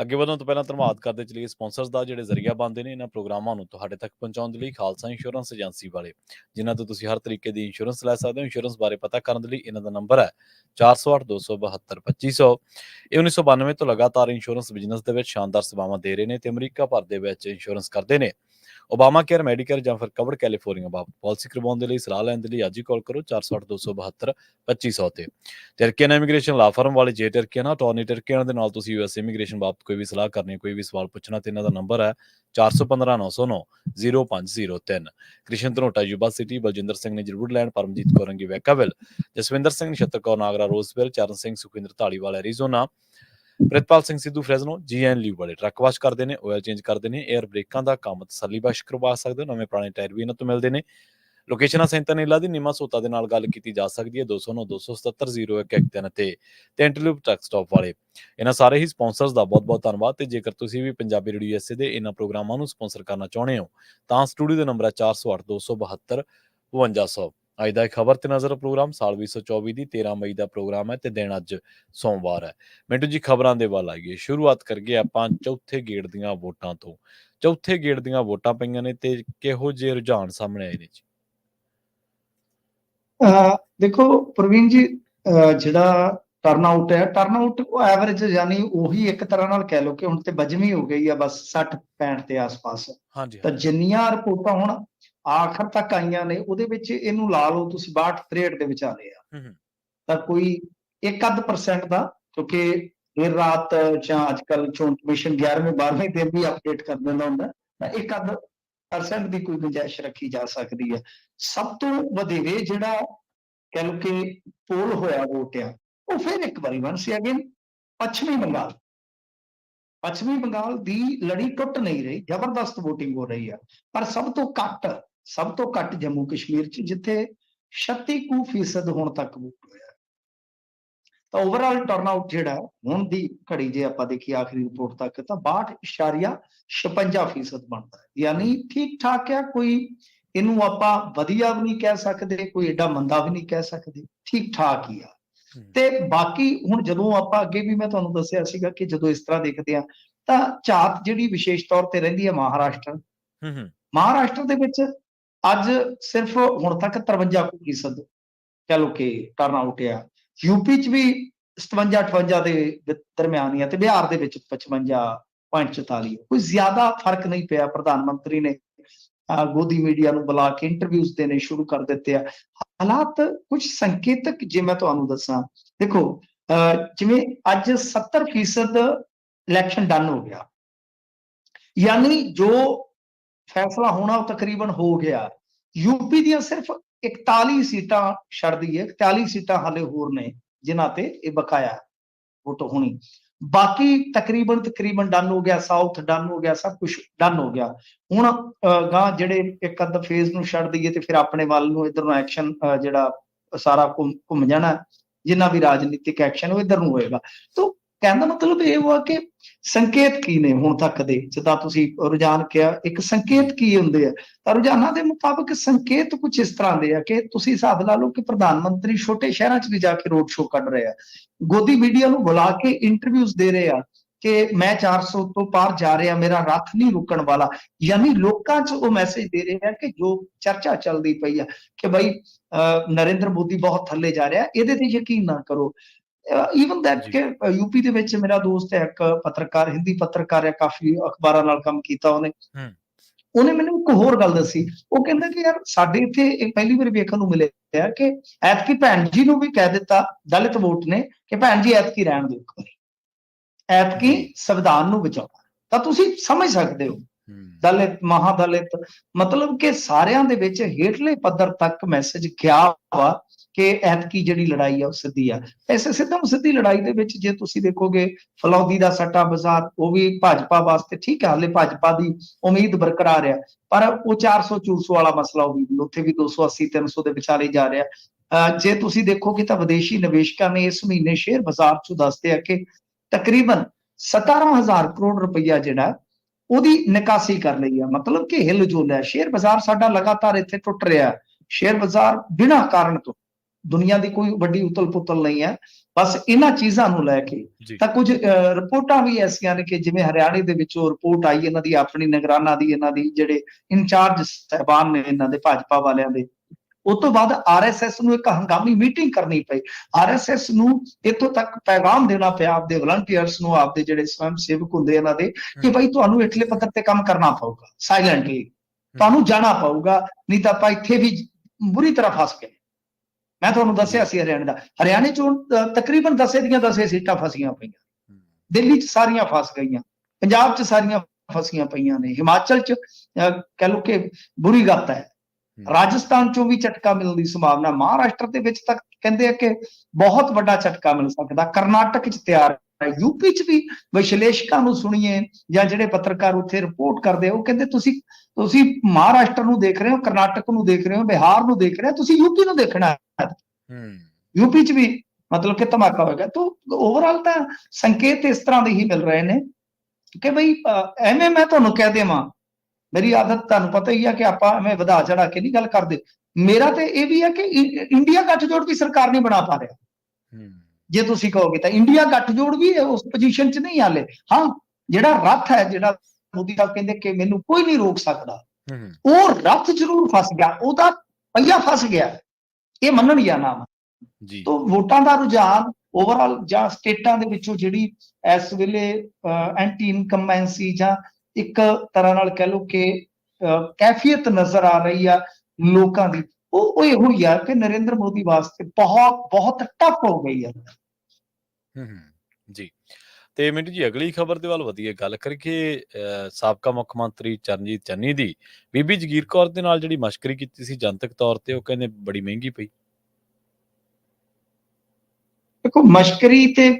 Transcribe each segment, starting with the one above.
ਅੱਗੇ ਵਧਣ ਤੋਂ ਪਹਿਲਾਂ ਧੰਨਵਾਦ ਕਰਦੇ ਚਲੀਏ ਸਪਾਂਸਰਸ ਦਾ, ਜਿਹੜੇ ਜ਼ਰੀਆ ਬੰਦੇ ਨੇ ਇਹਨਾਂ ਪ੍ਰੋਗਰਾਮਾਂ ਨੂੰ ਤੁਹਾਡੇ ਤੱਕ ਪਹੁੰਚਾਉਣ ਦੇ ਲਈ ਖਾਲਸਾ ਇੰਸ਼ੋਰੈਂਸ ਏਜੰਸੀ ਵਾਲੇ, ਜਿਨ੍ਹਾਂ ਤੋਂ ਤੁਸੀਂ ਹਰ ਤਰੀਕੇ ਦੀ ਇੰਸ਼ੋਰੈਂਸ ਲੈ ਸਕਦੇ ਹੋ। ਇੰਸ਼ੋਰੈਂਸ ਬਾਰੇ ਪਤਾ ਕਰਨ ਦੇ ਲਈ ਇਹਨਾਂ ਦਾ ਨੰਬਰ ਹੈ 4082722500 ਇਹ 1992 ਤੋਂ ਲਗਾਤਾਰ ਇੰਸ਼ੋਰੈਂਸ ਬਿਜ਼ਨਸ ਦੇ ਵਿੱਚ ਸ਼ਾਨਦਾਰ ਸੇਵਾਵਾਂ ਦੇ ਰਹੇ ਨੇ ਤੇ ਅਮਰੀਕਾ ਭਰ ਦੇ ਵਿੱਚ ਇੰਸ਼ੋਰੈਂਸ ਕਰਦੇ ਨੇ। ਓਬਾਮਾ ਕੇਅਰ ਮੈਡੀਕੇਅਰ ਜਾਂ ਫਿਰ ਕਵਰਡ ਕੈਲੀਫੋਰਨੀਆ ਪਾਲਿਸੀ ਕਰਵਾਉਣ ਦੇ ਲਈ ਸਲਾਹ ਲੈਣ ਦੇ ਲਈ ਅੱਜ ਹੀ ਕਾਲ ਕਰੋ 4082722500 ਤੇ। ਟਰਕੀਅਨ ਇਮੀਗ੍ਰੇਸ਼ਨ ਲਾ ਫਰਮ ਵਾਲੇ ਜੇ ਟਰਕੀਅਨ ਅਟਾਰਨੀ ਟਰਕੀਅਨ ਦੇ ਨਾਲ ਤੁਸੀਂ ਯੂਐਸ ਇਮੀਗ੍ਰੇਸ਼ਨ ਬਾਬਤ ਕੋਈ ਵੀ ਸਲਾਹ ਕਰਨੀ, ਕੋਈ ਵੀ ਸਵਾਲ ਪੁੱਛਣਾ ਤੇ ਇਹਨਾਂ ਦਾ ਨੰਬਰ ਹੈ 415909 0503 ਕ੍ਰਿਸ਼ਨ ਧਨੋਟਾ, ਯੂਬਾ ਸਿਟੀ, ਬਲਜਿੰਦਰ ਸਿੰਘ ਨੇ ਜ਼ਰੂਰ ਲੈਣ, ਪਰਮਜੀਤ ਕੌਰ ਰੰਗੀ ਵੈਕਾਵਿਲ Jaswinder Singh, Nachhattar Kaur, Nagra Roseville Charan Singh Sukhinder Dhaliwal Arizona Pritpal Singh Sidhu Fresno GN ਲਿਊ ਵਾਲੇ ਟਰੱਕ ਵਾਸ਼ ਕਰਦੇ ਨੇ ਆਇਲ ਚੇਂਜ ਕਰਦੇ ਨੇ 에ਅਰ ਬ੍ਰੇਕਾਂ ਦਾ ਕੰਮ ਤਸੱਲੀ ਬਖਸ਼ ਕਰਵਾ ਸਕਦੇ ਹੋ, ਨਵੇਂ ਪੁਰਾਣੇ ਟਾਇਰ ਵੀ ਇਹਨਾਂ ਤੋਂ ਮਿਲਦੇ ਨੇ। ਲੋਕੇਸ਼ਨਾਂ ਆ ਸੈਂਟਨੇਲਾ ਦੀ ਨਿਮਾ ਸੋਤਾ ਦੇ ਨਾਲ ਗੱਲ ਕੀਤੀ ਜਾ ਸਕਦੀ ਹੈ 209 277 0113 ਤੇ ਟੈਂਟਲੂਪ ਟਰੱਕ ਸਟਾਪ ਵਾਲੇ। ਇਹਨਾਂ ਸਾਰੇ ਹੀ ਸਪਾਂਸਰਸ ਦਾ ਬਹੁਤ-ਬਹੁਤ ਧੰਨਵਾਦ ਤੇ ਜੇਕਰ ਤੁਸੀਂ ਵੀ ਪੰਜਾਬੀ ਰੇਡੀਓ ਐਸਏ ਦੇ ਇਹਨਾਂ ਪ੍ਰੋਗਰਾਮਾਂ ਨੂੰ ਸਪਾਂਸਰ ਕਰਨਾ ਚਾਹੁੰਦੇ ਹੋ, ਤਾਂ ਸਟੂਡੀਓ ਦਾ ਨੰਬਰ ਹੈ 408 272 5200 ਅੱਜ ਦਾ ਖਬਰ ਤੇ ਨਜ਼ਰ ਪ੍ਰੋਗਰਾਮ ਸਾਲ 2024 ਦੀ 13 ਮਈ ਦਾ ਪ੍ਰੋਗਰਾਮ ਹੈ ਤੇ ਦਿਨ ਅੱਜ ਸੋਮਵਾਰ ਹੈ। ਮਿੰਟੂ ਜੀ ਖਬਰਾਂ ਦੇ ਵੱਲ ਆਈਏ। ਸ਼ੁਰੂਆਤ ਕਰਗੇ ਆਪਾਂ ਚੌਥੇ ਗੇੜ ਦੀਆਂ ਵੋਟਾਂ ਤੋਂ। ਚੌਥੇ ਗੇੜ ਦੀਆਂ ਵੋਟਾਂ ਪਈਆਂ ਨੇ ਤੇ ਕਿਹੋ ਜਿਹੇ ਰੁਝਾਨ ਸਾਹਮਣੇ ਆਏ ਨੇ ਜੀ? ਦੇਖੋ ਪ੍ਰਵੀਨ ਜੀ ਜਿਹੜਾ ਟਰਨ ਆਊਟ ਹੈ ਟਰਨ ਆਊਟ ਉਹ ਐਵਰੇਜ ਯਾਨੀ ਉਹੀ ਇੱਕ ਤਰ੍ਹਾਂ ਨਾਲ ਕਹਿ ਲਓ ਕਿ ਹੁਣ ਤੇ ਬਜਵੀਂ ਹੋ ਗਈ ਆ ਬਸ 60 65 ਦੇ ਆਸ-ਪਾਸ। ਹਾਂਜੀ ਤਾਂ ਜਿੰਨੀਆਂ ਰਿਪੋਰਟਾਂ ਹੁਣ ਆਖਰ ਤੱਕ ਆਈਆਂ ਨੇ ਉਹਦੇ ਵਿੱਚ ਇਹਨੂੰ ਲਾ ਲਓ ਤੁਸੀਂ 62 63 ਦੇ ਵਿਚਾਲੇ ਆ ਹੂੰ ਹੂੰ। ਤਾਂ ਕੋਈ 1-ਅੱਧ ਪਰਸੈਂਟ ਦਾ ਕਿਉਂਕਿ ਦੇਰ ਰਾਤ ਜਾਂ ਅੱਜਕੱਲ ਚੋਣ ਕਮਿਸ਼ਨ 11ਵੇਂ 12ਵੇਂ ਦਿਨ ਵੀ ਅਪਡੇਟ ਕਰ ਦਿੰਦਾ ਹੁੰਦਾ ਤਾਂ 1-ਅੱਧ ਪਰਸੈਂਟ ਦੀ ਕੋਈ ਗੁੰਜਾਇਸ਼ ਰੱਖੀ ਜਾ ਸਕਦੀ ਹੈ ਸਭ ਤੋਂ ਵਧੇਰੇ ਜਿਹੜਾ ਕਹਿ ਲਓ ਕਿ ਪੋਲ ਹੋਇਆ ਵੋਟ ਆ ਉਹ ਫਿਰ ਇੱਕ ਵਾਰੀ ਵਨ ਸੀ ਅਗੇਨ ਪੱਛਮੀ ਬੰਗਾਲ। ਪੱਛਮੀ ਬੰਗਾਲ ਦੀ ਲੜੀ ਟੁੱਟ ਨਹੀਂ ਰਹੀ ਜ਼ਬਰਦਸਤ VOTING ਹੋ ਰਹੀ ਆ। ਪਰ ਸਭ ਤੋਂ ਘੱਟ ਸਭ ਤੋਂ ਘੱਟ ਜੰਮੂ ਕਸ਼ਮੀਰ ਚ ਜਿੱਥੇ 36% ਫੀਸਦ ਹੁਣ ਤੱਕ ਵੋਟ ਹੋਇਆ ਤਾਂ ਓਵਰਆਲ ਟਰਨਆਊਟ ਜਿਹੜਾ ਹੁਣ ਦੀ ਘੜੀ ਜੇ ਆਪਾਂ ਦੇਖੀ ਆਖਰੀ ਰਿਪੋਰਟ ਤੱਕ ਤਾਂ 62.56 ਫੀਸਦ ਬਣਦਾ ਹੈ। ਯਾਨੀ ਠੀਕ ਠਾਕ ਹੈ ਕੋਈ ਇਹਨੂੰ ਆਪਾਂ ਵਧੀਆ ਵੀ ਨਹੀਂ ਕਹਿ ਸਕਦੇ ਕੋਈ ਏਡਾ ਮੰਦਾ ਵੀ ਨਹੀਂ ਕਹਿ ਸਕਦੇ ਠੀਕ ਠਾਕ ਹੀ ਆ। ਤੇ ਬਾਕੀ ਹੁਣ ਜਦੋਂ ਆਪਾਂ ਅੱਗੇ ਵੀ ਮੈਂ ਤੁਹਾਨੂੰ ਦੱਸਿਆ ਸੀਗਾ ਕਿ ਜਦੋਂ ਇਸ ਤਰ੍ਹਾਂ ਦੇਖਦੇ ਆ ਤਾਂ ਝਾਤ ਜਿਹੜੀ ਵਿਸ਼ੇਸ਼ ਤੌਰ ਤੇ ਰਹਿੰਦੀ ਹੈ ਮਹਾਰਾਸ਼ਟਰ। ਹੂੰ ਹੂੰ। ਮਹਾਰਾਸ਼ਟਰ ਦੇ ਵਿੱਚ ਅੱਜ ਸਿਰਫ ਹੁਣ ਤੱਕ 53% ਕਹ ਲੋ ਕਿ ਟਰਨ ਆਊਟ ਆ ਯੂਪੀ ਚ ਵੀ 57 58 ਦੇ ਦਰਮਿਆਨ ਹੀ ਆ ਤੇ ਬਿਹਾਰ ਦੇ ਵਿੱਚ 55.44 ਕੋਈ ਜ਼ਿਆਦਾ ਫ਼ਰਕ ਨਹੀਂ ਪਿਆ ਪ੍ਰਧਾਨ ਮੰਤਰੀ ਨੇ ਗੋਦੀ ਮੀਡੀਆ ਨੂੰ ਬੁਲਾ ਕੇ ਇੰਟਰਵਿਊਜ਼ ਦੇਣੇ ਸ਼ੁਰੂ ਕਰ ਦਿੱਤੇ ਆ। ਹਾਲਾਤ ਕੁਝ ਸੰਕੇਤਕ ਜੇ ਮੈਂ ਤੁਹਾਨੂੰ ਦੱਸਾਂ। ਦੇਖੋ ਅਹ, ਜਿਵੇਂ ਅੱਜ 70% ਇਲੈਕਸ਼ਨ ਡਨ ਹੋ ਗਿਆ। ਯਾਨੀ ਜੋ ਫੈਸਲਾ ਹੋਣਾ ਉਹ ਤਕਰੀਬਨ ਹੋ ਗਿਆ। ਯੂਪੀ ਦੀਆਂ ਸਿਰਫ 41 ਸੀਟਾਂ ਛੱਡਦੀ ਹੈ 41 ਸੀਟਾਂ ਹਾਲੇ ਹੋਰ ਨੇ ਜਿਨ੍ਹਾਂ ਤੇ ਇਹ ਬਕਾਇਆ ਵੋਟ ਹੋਣੀ। ਬਾਕੀ ਤਕਰੀਬਨ ਤਕਰੀਬਨ ਡਨ ਹੋ ਗਿਆ, ਸਾਊਥ ਡਨ ਹੋ ਗਿਆ, ਸਭ ਕੁਝ ਡਨ ਹੋ ਗਿਆ। ਹੁਣ ਗਾਂ ਜਿਹੜੇ ਇੱਕ ਅੱਧ ਫੇਜ਼ ਨੂੰ ਛੱਡ ਦਈਏ ਤੇ ਫਿਰ ਆਪਣੇ ਵੱਲ ਨੂੰ ਇਧਰ ਨੂੰ ਐਕਸ਼ਨ ਜਿਹੜਾ ਸਾਰਾ ਘੁੰਮ ਘੁੰਮ ਜਾਣਾ, ਜਿੰਨਾ ਵੀ ਰਾਜਨੀਤਿਕ ਐਕਸ਼ਨ ਉਹ ਇਧਰ ਨੂੰ ਹੋਏਗਾ। ਤੋਂ ਕਹਿਣ ਦਾ ਮਤਲਬ ਇਹ ਹੋਆ ਕਿ ਸੰਕੇਤ ਕੀ ਨੇ ਹੁਣ ਤੱਕ ਦੇ? ਜਿੱਦਾਂ ਤੁਸੀਂ ਰੁਝਾਨ ਕਿਹਾ ਇੱਕ ਸੰਕੇਤ ਕੀ ਹੁੰਦੇ ਆ? ਤਾਂ ਰੁਝਾਨਾਂ ਦੇ ਮੁਤਾਬਕ ਸੰਕੇਤ ਕੁਝ ਇਸ ਤਰ੍ਹਾਂ ਦੇ ਆ ਕਿ ਤੁਸੀਂ ਹਿਸਾਬ ਲਾ ਲਓ ਕਿ ਪ੍ਰਧਾਨ ਮੰਤਰੀ ਛੋਟੇ ਸ਼ਹਿਰਾਂ 'ਚ ਵੀ ਜਾ ਕੇ ਰੋਡ ਸ਼ੋਅ ਕੱਢ ਰਹੇ ਆ। ਗੋਦੀ ਮੀਡੀਆ ਨੂੰ ਬੁਲਾ ਕੇ ਇੰਟਰਵਿਊਜ਼ ਦੇ ਰਹੇ ਆ ਕਿ ਮੈਂ 400 ਤੋਂ ਪਾਰ ਜਾ ਰਿਹਾ ਮੇਰਾ ਰੱਥ ਨਹੀਂ ਰੁਕਣ ਵਾਲਾ। ਯਾਨੀ ਲੋਕਾਂ 'ਚ ਉਹ ਮੈਸੇਜ ਦੇ ਰਹੇ ਆ ਕਿ ਜੋ ਚਰਚਾ ਚੱਲਦੀ ਪਈ ਆ ਕਿ ਭਾਈ ਅਹ, ਨਰਿੰਦਰ ਮੋਦੀ ਬਹੁਤ ਥੱਲੇ ਜਾ ਰਿਹਾ ਇਹਦੇ ਤੇ ਯਕੀਨ ਨਾ ਕਰੋ। Even that. ਕਿ ਯੂਪੀ ਦੇ ਵਿੱਚ ਮੇਰਾ ਦੋਸਤ ਹੈ ਇੱਕ ਪੱਤਰਕਾਰ ਹਿੰਦੀ ਪੱਤਰਕਾਰ ਹੈ ਕਾਫੀ ਅਖਬਾਰਾਂ ਨਾਲ ਕੰਮ ਕੀਤਾ ਉਹਨੇ। ਹੂੰ। ਉਹਨੇ ਮੈਨੂੰ ਇੱਕ ਹੋਰ ਗੱਲ ਦੱਸੀ। ਉਹ ਕਹਿੰਦਾ ਕਿ ਯਾਰ ਸਾਡੇ ਇੱਥੇ ਇਹ ਪਹਿਲੀ ਵਾਰ ਵੇਖਣ ਨੂੰ ਮਿਲਿਆ ਕਿ ਐਤਕੀ ਭੈਣ ਜੀ ਨੂੰ ਵੀ ਕਹਿ ਦਿੱਤਾ ਦਲਿਤ ਵੋਟ ਨੇ ਕਿ ਭੈਣ ਜੀ ਐਤਕੀ ਰਹਿਣ ਦਿਓ ਐਤਕੀ ਸੰਵਿਧਾਨ ਨੂੰ ਬਚਾਉਣਾ ਤਾਂ ਤੁਸੀਂ ਸਮਝ ਸਕਦੇ ਹੂੰ ਦਲਿਤ ਮਹਾਦਲਿਤ ਮਤਲਬ ਕਿ ਸਾਰਿਆਂ ਦੇ ਵਿੱਚ ਹੇਠਲੇ ਪੱਧਰ ਤੱਕ ਮੈਸੇਜ ਗਿਆ ਵਾ ਕਿ ਐਤਕੀ ਜਿਹੜੀ ਲੜਾਈ ਆ ਉਹ ਸਿੱਧੀ ਆ। ਐਸੇ ਸਿੱਧਮ ਸਿੱਧੀ ਲੜਾਈ ਦੇ ਵਿੱਚ ਜੇ ਤੁਸੀਂ ਦੇਖੋਗੇ, ਫਲੌਦੀ ਦਾ ਸੱਟਾ ਬਾਜ਼ਾਰ, ਉਹ ਵੀ ਭਾਜਪਾ ਵਾਸਤੇ ਠੀਕ ਹੈ ਹਾਲੇ ਭਾਜਪਾ ਦੀ ਉਮੀਦ ਬਰਕਰਾਰ ਆ। ਪਰ ਉਹ 400 400 ਵਾਲਾ ਮਸਲਾ ਉਹ ਵੀ ਉੱਥੇ ਵੀ 280 300 ਦੇ ਵਿਚਾਲੇ ਜਾ ਰਿਹਾ। ਜੇ ਤੁਸੀਂ ਦੇਖੋਗੇ ਤਾਂ ਵਿਦੇਸ਼ੀ ਨਿਵੇਸ਼ਕਾਂ ਨੇ ਇਸ ਮਹੀਨੇ ਸ਼ੇਅਰ ਬਾਜ਼ਾਰ 'ਚ ਦੱਸਦੇ ਆ ਕਿ ਤਕਰੀਬਨ 17000 ਕਰੋੜ ਰੁਪਈਆ ਜਿਹੜਾ, ਉਹਦੀ ਨਿਕਾਸੀ ਕਰ ਲਈ ਆ। ਮਤਲਬ ਕਿ ਹਿਲ ਜੁਲ ਹੈ ਸ਼ੇਅਰ ਬਾਜ਼ਾਰ ਸਾਡਾ ਲਗਾਤਾਰ ਇੱਥੇ ਟੁੱਟ ਰਿਹਾ। ਸ਼ੇਅਰ ਬਾਜ਼ਾਰ ਬਿਨਾਂ ਕਾਰਨ ਤੋਂ ਦੁਨੀਆ ਦੀ ਕੋਈ ਵੱਡੀ ਉਤਲ ਪੁਤਲ ਨਹੀਂ ਹੈ। ਬਸ ਇਹਨਾਂ ਚੀਜ਼ਾਂ ਨੂੰ ਲੈ ਕੇ ਤਾਂ ਕੁਝ ਰਿਪੋਰਟਾਂ ਵੀ ਐਸੀਆਂ ਨੇ ਕਿ ਜਿਵੇਂ ਹਰਿਆਣੇ ਦੇ ਵਿੱਚੋਂ ਰਿਪੋਰਟ ਆਈ ਇਹਨਾਂ ਦੀ ਆਪਣੀ ਨਿਗਰਾਨਾ ਦੀ ਇਹਨਾਂ ਦੀ ਜਿਹੜੇ ਇੰਚਾਰਜ ਸਹਿਬਾਨ ਨੇ ਇਹਨਾਂ ਦੇ ਭਾਜਪਾ ਵਾਲਿਆਂ ਦੇ। ਉਸ ਤੋਂ ਬਾਅਦ ਆਰਐਸਐਸ ਨੂੰ ਇੱਕ ਹੰਗਾਮੀ ਮੀਟਿੰਗ ਕਰਨੀ ਪਈ। ਆਰਐਸਐਸ ਨੂੰ ਇੱਥੋਂ ਤੱਕ ਪੈਗਾਮ ਦੇਣਾ ਪਿਆ ਆਪਦੇ ਵਲੰਟੀਅਰਸ ਨੂੰ ਆਪਦੇ ਜਿਹੜੇ ਸਵੈਮ ਸੇਵਕ ਹੁੰਦੇ ਇਹਨਾਂ ਦੇ ਕਿ। ਭਾਈ ਤੁਹਾਨੂੰ ਇਟਲੇ ਪੱਧਰ ਤੇ ਕੰਮ ਕਰਨਾ ਪਊਗਾ ਸਾਇਲੈਂਟਲੀ ਤੁਹਾਨੂੰ ਜਾਣਾ ਪਊਗਾ ਨਹੀਂ ਤਾਂ ਆਪਾਂ ਇੱਥੇ ਵੀ ਬੁਰੀ ਤਰ੍ਹਾਂ ਫਸ ਗਏ। ਮੈਂ ਤੁਹਾਨੂੰ ਦੱਸਿਆ ਸੀ ਹਰਿਆਣੇ ਦਾ। ਹਰਿਆਣੇ ਚੋਂ ਤਕਰੀਬਨ 10 ਦੀਆਂ 10 ਸੀਟਾਂ ਫਸੀਆਂ ਪਈਆਂ। ਦਿੱਲੀ 'ਚ ਸਾਰੀਆਂ ਫਸ ਗਈਆਂ। ਪੰਜਾਬ 'ਚ ਸਾਰੀਆਂ ਫਸੀਆਂ ਪਈਆਂ ਨੇ। ਹਿਮਾਚਲ 'ਚ ਕਹਿ ਲਓ ਕਿ ਬੁਰੀ ਗੱਤ ਹੈ। ਰਾਜਸਥਾਨ 'ਚੋਂ ਵੀ ਝਟਕਾ ਮਿਲਣ ਦੀ ਸੰਭਾਵਨਾ। ਮਹਾਰਾਸ਼ਟਰ ਦੇ ਵਿੱਚ ਤਾਂ ਕਹਿੰਦੇ ਆ ਕਿ ਬਹੁਤ ਵੱਡਾ ਝਟਕਾ ਮਿਲ ਸਕਦਾ। ਕਰਨਾਟਕ 'ਚ ਤਿਆਰ ਯੂਪੀ 'ਚ ਵੀ ਵਿਸ਼ਲੇਸ਼ਕਾਂ ਨੂੰ ਸੁਣੀਏ ਜਾਂ ਜਿਹੜੇ ਪੱਤਰਕਾਰ ਉੱਥੇ ਰਿਪੋਰਟ ਕਰਦੇ ਆ, ਉਹ ਕਹਿੰਦੇ ਤੁਸੀਂ ਤੁਸੀਂ ਮਹਾਰਾਸ਼ਟਰ ਨੂੰ ਦੇਖ ਰਹੇ ਹੋ ਕਰਨਾਟਕ ਨੂੰ ਦੇਖ ਰਹੇ ਹੋ ਬਿਹਾਰ ਨੂੰ ਦੇਖ ਰਹੇ ਹੋ ਤੁਸੀਂ ਯੂਪੀ ਨੂੰ ਦੇਖਣਾ ਹੈ। ਹਮ, ਯੂਪੀ 'ਚ ਵੀ ਮਤਲਬ ਕਿ ਧਮਾਕਾ ਹੋਏਗਾ। ਤਾਂ ਓਵਰਆਲ ਤਾਂ ਸੰਕੇਤ ਇਸ ਤਰ੍ਹਾਂ ਦੇ ਹੀ ਮਿਲ ਰਹੇ ਨੇ ਕਿ ਅਹ, ਐਵੇਂ ਮੈਂ ਤੁਹਾਨੂੰ ਕਹਿ ਦੇਵਾਂ ਮੇਰੀ ਆਦਤ ਤੁਹਾਨੂੰ ਪਤਾ ਹੀ ਆ ਕਿ ਆਪਾਂ ਐਵੇਂ ਵਧਾ ਚੜਾ ਕੇ ਨਹੀਂ ਗੱਲ ਕਰਦੇ। ਮੇਰਾ ਤੇ ਇਹ ਵੀ ਹੈ ਕਿ ਇੰਡੀਆ ਗੱਠਜੋੜ ਵੀ ਸਰਕਾਰ ਨਹੀਂ ਬਣਾ ਪਾ ਰਿਹਾ। ਹਮ, ਜੇ ਤੁਸੀਂ ਕਹੋਗੇ ਤਾਂ ਇੰਡੀਆ ਗੱਠਜੋੜ ਵੀ ਉਸ ਪੋਜੀਸ਼ਨ 'ਚ ਨਹੀਂ ਹਾਲੇ। ਹਾਂ ਜਿਹੜਾ ਰੱਥ ਹੈ ਜਿਹੜਾ ਮੋਦੀ ਸਾਹਿਬ ਕਹਿੰਦੇ ਕਿ ਮੈਨੂੰ ਕੋਈ ਨਹੀਂ ਰੋਕ ਸਕਦਾ। ਉਹ ਰੱਥ ਜ਼ਰੂਰ ਫਸ ਗਿਆ। ਉਹਦਾ ਪਹੀਆ ਫਸ ਗਿਆ। ਇਹ ਮੰਨਣ ਜਾਂ ਨਾ ਜੀ। ਤੋਂ ਵੋਟਾਂ ਦਾ ਰੁਝਾਨ ਓਵਰਆਲ ਜਾਂ ਸਟੇਟਾਂ ਦੇ ਵਿੱਚੋਂ ਜਿਹੜੀ ਇਸ ਵੇਲੇ ਐਂਟੀ ਇਨਕੰਬੈਂਸੀ ਜਾਂ ਇੱਕ ਤਰ੍ਹਾਂ ਨਾਲ ਕਹਿ ਲਓ ਕਿ ਕੈਫੀਅਤ ਨਜ਼ਰ ਆ ਰਹੀ ਆ ਲੋਕਾਂ ਦੀ। ਉਹ ਉਹ ਇਹੋ ਹੀ ਆ ਕਿ ਨਰਿੰਦਰ ਮੋਦੀ ਵਾਸਤੇ ਬਹੁਤ ਬਹੁਤ ਟਫ ਹੋ ਗਈ ਆ। ਹਮ, ਹਮ, ਜੀ। ਤੇ ਮਿੰਟੂ ਜੀ ਅਗਲੀ ਖਬਰ ਦੇ ਵੱਲ ਵਧੀਏ ਗੱਲ ਅਹ, ਸਾਬਕਾ ਮੁੱਖ ਮੰਤਰੀ ਚਰਨਜੀਤ ਚੰਨੀ ਦੀ। ਬੀਬੀ ਜਗੀਰ ਕੌਰ ਦੇ ਨਾਲ ਜਿਹੜੀ ਮਸ਼ਕਰੀ ਕੀਤੀ ਸੀ ਜਨਤਕ ਤੌਰ ਤੇ ਉਹ ਕਹਿੰਦੇ ਬੜੀ ਮਹਿੰਗੀ ਪਈ। ਦੇਖੋ ਮਸ਼ਕਰੀ ਤੇ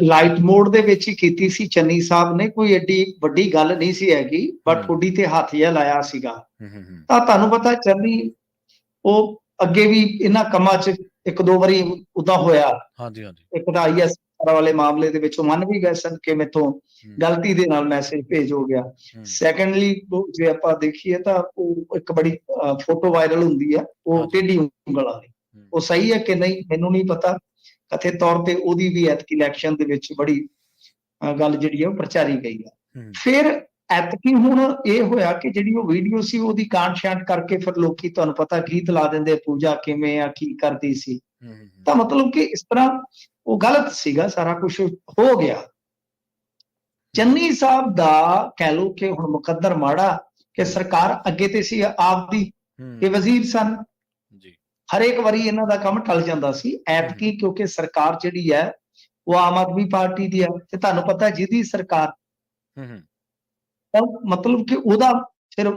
ਲਾਈਟ ਮੋਡ ਦੇ ਵਿੱਚ ਹੀ ਕੀਤੀ ਸੀ ਚੰਨੀ ਸਾਹਿਬ ਨੇ ਕੋਈ ਐਡੀ ਵੱਡੀ ਗੱਲ ਨਹੀਂ ਸੀ ਹੈਗੀ। ਬਟ ਠੋਡੀ ਤੇ ਹੱਥ ਜਿਹਾ ਲਾਇਆ ਸੀਗਾ। ਤਾਂ ਤੁਹਾਨੂੰ ਪਤਾ ਚੰਨੀ ਉਹ ਅੱਗੇ ਵੀ ਇਹਨਾਂ ਕੰਮਾਂ 'ਚ ਇੱਕ ਦੋ ਵਾਰੀ ਉਦਾਂ ਹੋਇਆ। ਹਾਂਜੀ ਹਾਂਜੀ। ਇੱਕ ਤਾਂ ਆਈਐਸ ਵਾਲੇ ਮਾਮਲੇ ਦੇ ਵਿੱਚ ਉਹ ਮੰਨ ਵੀ ਗਏ ਸਨ ਕਿ ਮੇਥੋਂ ਗਲਤੀ ਦੇ ਨਾਲ ਮੈਸੇਜ ਭੇਜ ਹੋ ਗਿਆ। ਸੈਕੰਡਲੀ ਜੇ ਆਪਾਂ ਦੇਖੀਏ ਤਾਂ ਉਹ ਇੱਕ ਬੜੀ ਫੋਟੋ ਵਾਇਰਲ ਹੁੰਦੀ ਹੈ ਉਹ। ਟੇਢੀ ਉਂਗਲ ਵਾਲੀ। ਉਹ ਸਹੀ ਹੈ ਕਿ ਨਹੀਂ ਮੈਨੂੰ ਨਹੀਂ ਪਤਾ। ਕਥਿਤ ਤੌਰ ਤੇ ਉਹਦੀ ਵੀ ਐਤਕੀ ਇਲੈਕਸ਼ਨ ਦੇ ਵਿੱਚ ਬੜੀ ਗੱਲ ਜਿਹੜੀ ਹੈ ਉਹ ਪ੍ਰਚਾਰੀ ਗਈ ਹਮ, ਫਿਰ ਐਤਕੀ ਹੁਣ ਇਹ ਹੋਇਆ ਕਿ ਜਿਹੜੀ ਉਹ ਵੀਡੀਓ ਸੀ ਉਹਦੀ ਕਾਂਟ ਛਾਂਟ ਕਰਕੇ ਫਿਰ ਲੋਕੀ ਤੁਹਾਨੂੰ ਪਤਾ ਗੀਤ ਲਾ ਦਿੰਦੇ ਪੂਜਾ ਕਿਵੇਂ ਆ ਕੀ ਕਰਦੀ ਸੀ। ਤਾਂ ਮਤਲਬ ਕਿ ਇਸ ਤਰ੍ਹਾਂ ਉਹ ਗਲਤ ਸੀਗਾ ਸਾਰਾ ਕੁਝ ਹੋ ਗਿਆ। ਚੰਨੀ ਸਾਹਿਬ ਦਾ ਕਹਿ ਲਓ ਕਿ ਹੁਣ ਮੁਕੱਦਰ ਮਾੜਾ ਕਿ ਸਰਕਾਰ ਅੱਗੇ ਤੇ ਸੀ ਆਪਦੀ ਹਮ, ਇਹ ਵਜ਼ੀਰ ਸਨ। ਜੀ। ਹਰੇਕ ਵਾਰੀ ਇਹਨਾਂ ਦਾ ਕੰਮ ਟਲ ਜਾਂਦਾ ਸੀ ਐਤਕੀ ਕਿਉਂਕਿ ਸਰਕਾਰ ਜਿਹੜੀ ਹੈ ਉਹ ਆਮ ਆਦਮੀ ਪਾਰਟੀ ਦੀ ਹੈ ਤੇ ਤੁਹਾਨੂੰ ਪਤਾ ਜਿਹਦੀ ਸਰਕਾਰ ਹਮ, ਤਾਂ ਮਤਲਬ ਕਿ ਉਹਦਾ ਫਿਰ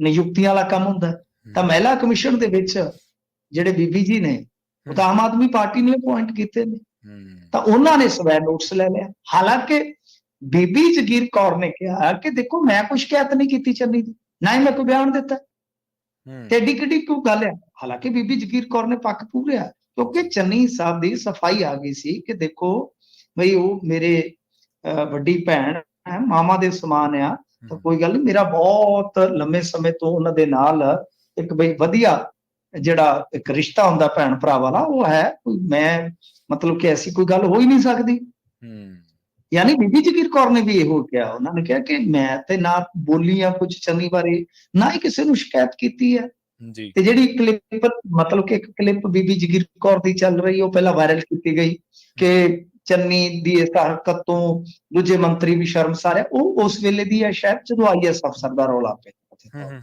ਨਿਯੁਕਤੀਆਂ ਵਾਲਾ ਕੰਮ ਹੁੰਦਾ। ਤਾਂ ਮਹਿਲਾ ਕਮਿਸ਼ਨ ਦੇ ਵਿੱਚ ਜਿਹੜੇ ਬੀਬੀ ਜੀ ਨੇ ਉਹ ਤਾਂ ਆਮ ਆਦਮੀ ਪਾਰਟੀ ਨੇ ਅਪਾਇੰਟ ਕੀਤੇ ਨੇ। ਤਾਂ ਉਹਨਾਂ ਨੇ ਸਵੈ ਨੋਟਿਸ ਲੈ ਲਿਆ। ਹਾਲਾਂਕਿ ਬੀਬੀ ਜਗੀਰ ਕੌਰ ਨੇ ਕਿਹਾ ਕਿ ਦੇਖੋ ਮੈਂ ਕੋਈ ਸ਼ਿਕਾਇਤ ਨਹੀਂ ਕੀਤੀ ਚੰਨੀ ਦੀ ਨਾ ਹੀ ਮੈਂ ਕੋਈ ਬਿਆਨ ਦਿੱਤਾ। ਤੇ ਏਡੀ ਕਿੱਡੀ ਕਿਉਂ ਗੱਲ ਹੈ ਹਾਲਾਂਕਿ ਬੀਬੀ ਜਗੀਰ ਕੌਰ ਨੇ ਪੱਕ ਪੂਰਿਆ ਕਿਉਂਕਿ ਚੰਨੀ ਸਾਹਿਬ ਦੀ ਸਫ਼ਾਈ ਆ ਗਈ ਸੀ ਕਿ ਦੇਖੋ ਬਈ ਉਹ ਮੇਰੇ ਵੱਡੀ ਭੈਣ ਹੈ ਮਾਮਾ ਦੇ ਸਮਾਨ ਆ ਤਾਂ ਕੋਈ ਗੱਲ ਨਹੀਂ ਮੇਰਾ ਬਹੁਤ ਲੰਮੇ ਸਮੇਂ ਤੋਂ ਉਹਨਾਂ ਦੇ ਨਾਲ ਇੱਕ ਬਈ ਵਧੀਆ ਜਿਹੜਾ ਇੱਕ ਰਿਸ਼ਤਾ ਹੁੰਦਾ ਭੈਣ ਭਰਾ ਵਾਲਾ ਉਹ ਹੈ ਮੈਂ ਮਤਲਬ ਕਿ ਐਸੀ ਕੋਈ ਗੱਲ ਹੋ ਹੀ ਨਹੀਂ ਸਕਦੀ। ਹਮ, ਯਾਨੀ ਬੀਬੀ ਜਗੀਰ ਕੌਰ ਨੇ ਵੀ ਇਹੋ ਕਿਹਾ ਉਹਨਾਂ ਨੇ ਕਿਹਾ ਕਿ ਮੈਂ ਤੇ ਨਾ ਬੋਲੀ ਆ ਕੁਝ ਚੰਨੀ ਬਾਰੇ ਨਾ ਹੀ ਕਿਸੇ ਨੂੰ ਸ਼ਿਕਾਇਤ ਕੀਤੀ ਹੈ। ਜੀ। ਤੇ ਜਿਹੜੀ ਕਲਿੱਪ ਮਤਲਬ ਕਿ ਇੱਕ ਕਲਿੱਪ ਬੀਬੀ ਜਗੀਰ ਕੌਰ ਦੀ ਚੱਲ ਰਹੀ ਉਹ ਪਹਿਲਾਂ ਵਾਇਰਲ ਕੀਤੀ ਗਈ ਕਿ ਚੰਨੀ ਦੀ ਇਸ ਹਰਕਤ ਤੋਂ ਦੂਜੇ ਮੰਤਰੀ ਵੀ ਸ਼ਰਮਸਾਰ ਹੈ ਉਹ ਉਸ ਵੇਲੇ ਦੀ ਹੈ ਸ਼ਾਇਦ ਜਦੋਂ ਆਈਐਸ ਅਫਸਰ ਦਾ ਰੌਲਾ ਹਮ,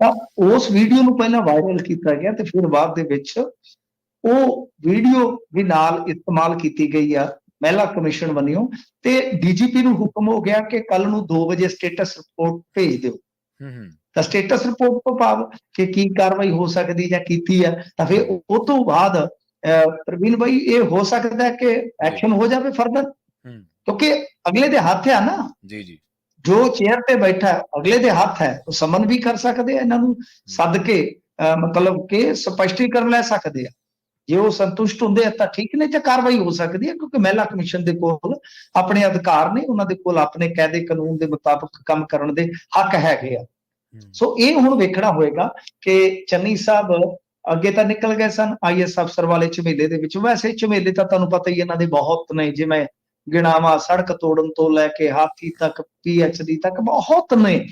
ਤਾਂ। ਉਸ ਵੀਡੀਓ ਨੂੰ ਪਹਿਲਾਂ ਵਾਇਰਲ ਕੀਤਾ ਗਿਆ ਤੇ ਫਿਰ ਬਾਅਦ ਦੇ ਵਿੱਚ ਉਹ ਵੀਡੀਓ ਵੀ ਨਾਲ ਇਸਤੇਮਾਲ ਕੀਤੀ ਗਈ ਆ ਮਹਿਲਾ ਕਮਿਸ਼ਨ ਵੱਲੋਂ ਤੇ ਡੀਜੀਪੀ ਨੂੰ ਹੁਕਮ ਹੋ ਗਿਆ ਕਿ ਕੱਲ ਨੂੰ 2 ਵਜੇ ਸਟੇਟਸ ਰਿਪੋਰਟ ਭੇਜ ਦਿਓ। ਹਮ, ਹਮ, ਤਾਂ ਸਟੇਟਸ ਰਿਪੋਰਟ ਤੋਂ ਭਾਵ ਕਿ ਕੀ ਕਾਰਵਾਈ ਹੋ ਸਕਦੀ ਜਾਂ ਕੀਤੀ ਹੈ ਤਾਂ ਫਿਰ ਉਹ ਤੋਂ ਬਾਅਦ ਪ੍ਰਵੀਨ ਭਾਈ ਇਹ ਹੋ ਸਕਦਾ ਹੈ ਕਿ ਐਕਸ਼ਨ ਹੋ ਜਾਵੇ ਫਰਦਰ ਕਿਉਂਕਿ ਅਗਲੇ ਦੇ ਹੱਥ ਆ ਨਾ। ਜੀ ਜੀ। ਜੋ ਚੇਅਰ ਤੇ ਬੈਠਾ ਹੈ, ਅਗਲੇ ਦੇ ਹੱਥ ਹੈ ਉਹ ਸਮਨ ਵੀ ਕਰ ਸਕਦੇ ਆ ਇਹਨਾਂ ਨੂੰ ਸੱਦ ਕੇ ਮਤਲਬ ਕਿ ਸਪਸ਼ਟੀਕਰਨ ਲੈ ਸਕਦੇ ਆ। ਜੇ ਉਹ ਸੰਤੁਸ਼ਟ ਹੁੰਦੇ ਆ ਤਾਂ ਠੀਕ ਨੇ ਤੇ ਕਾਰਵਾਈ ਹੋ ਸਕਦੀ ਹੈ ਕਿਉਂਕਿ ਮਹਿਲਾ ਕਮਿਸ਼ਨ ਦੇ ਕੋਲ ਆਪਣੇ ਅਧਿਕਾਰ ਨੇ ਉਹਨਾਂ ਦੇ ਕੋਲ ਆਪਣੇ ਕਾਇਦੇ ਕਾਨੂੰਨ ਦੇ ਮੁਤਾਬਕ ਕੰਮ ਕਰਨ ਦੇ ਹੱਕ ਹੈਗੇ ਆ। ਸੋ ਇਹ ਹੁਣ ਵੇਖਣਾ ਹੋਏਗਾ ਕਿ ਚੰਨੀ ਸਾਹਿਬ ਅੱਗੇ ਤਾਂ ਨਿਕਲ ਗਏ ਸਨ ਆਈਐਸ ਅਫਸਰ ਵਾਲੇ ਝਮੇਲੇ ਦੇ ਵਿੱਚ। ਵੈਸੇ ਝਮੇਲੇ ਤਾਂ ਤੁਹਾਨੂੰ ਪਤਾ ਹੀ ਇਹਨਾਂ ਦੇ ਬਹੁਤ ਨੇ ਜਿਵੇਂ ਗਿਣਾਵਾ ਸੜਕ ਤੋੜਨ ਤੋਂ ਲੈ ਕੇ ਹਾਥੀ ਤੱਕ ਪੀਐਚਡੀ ਤੱਕ ਬਹੁਤ ਨੇ।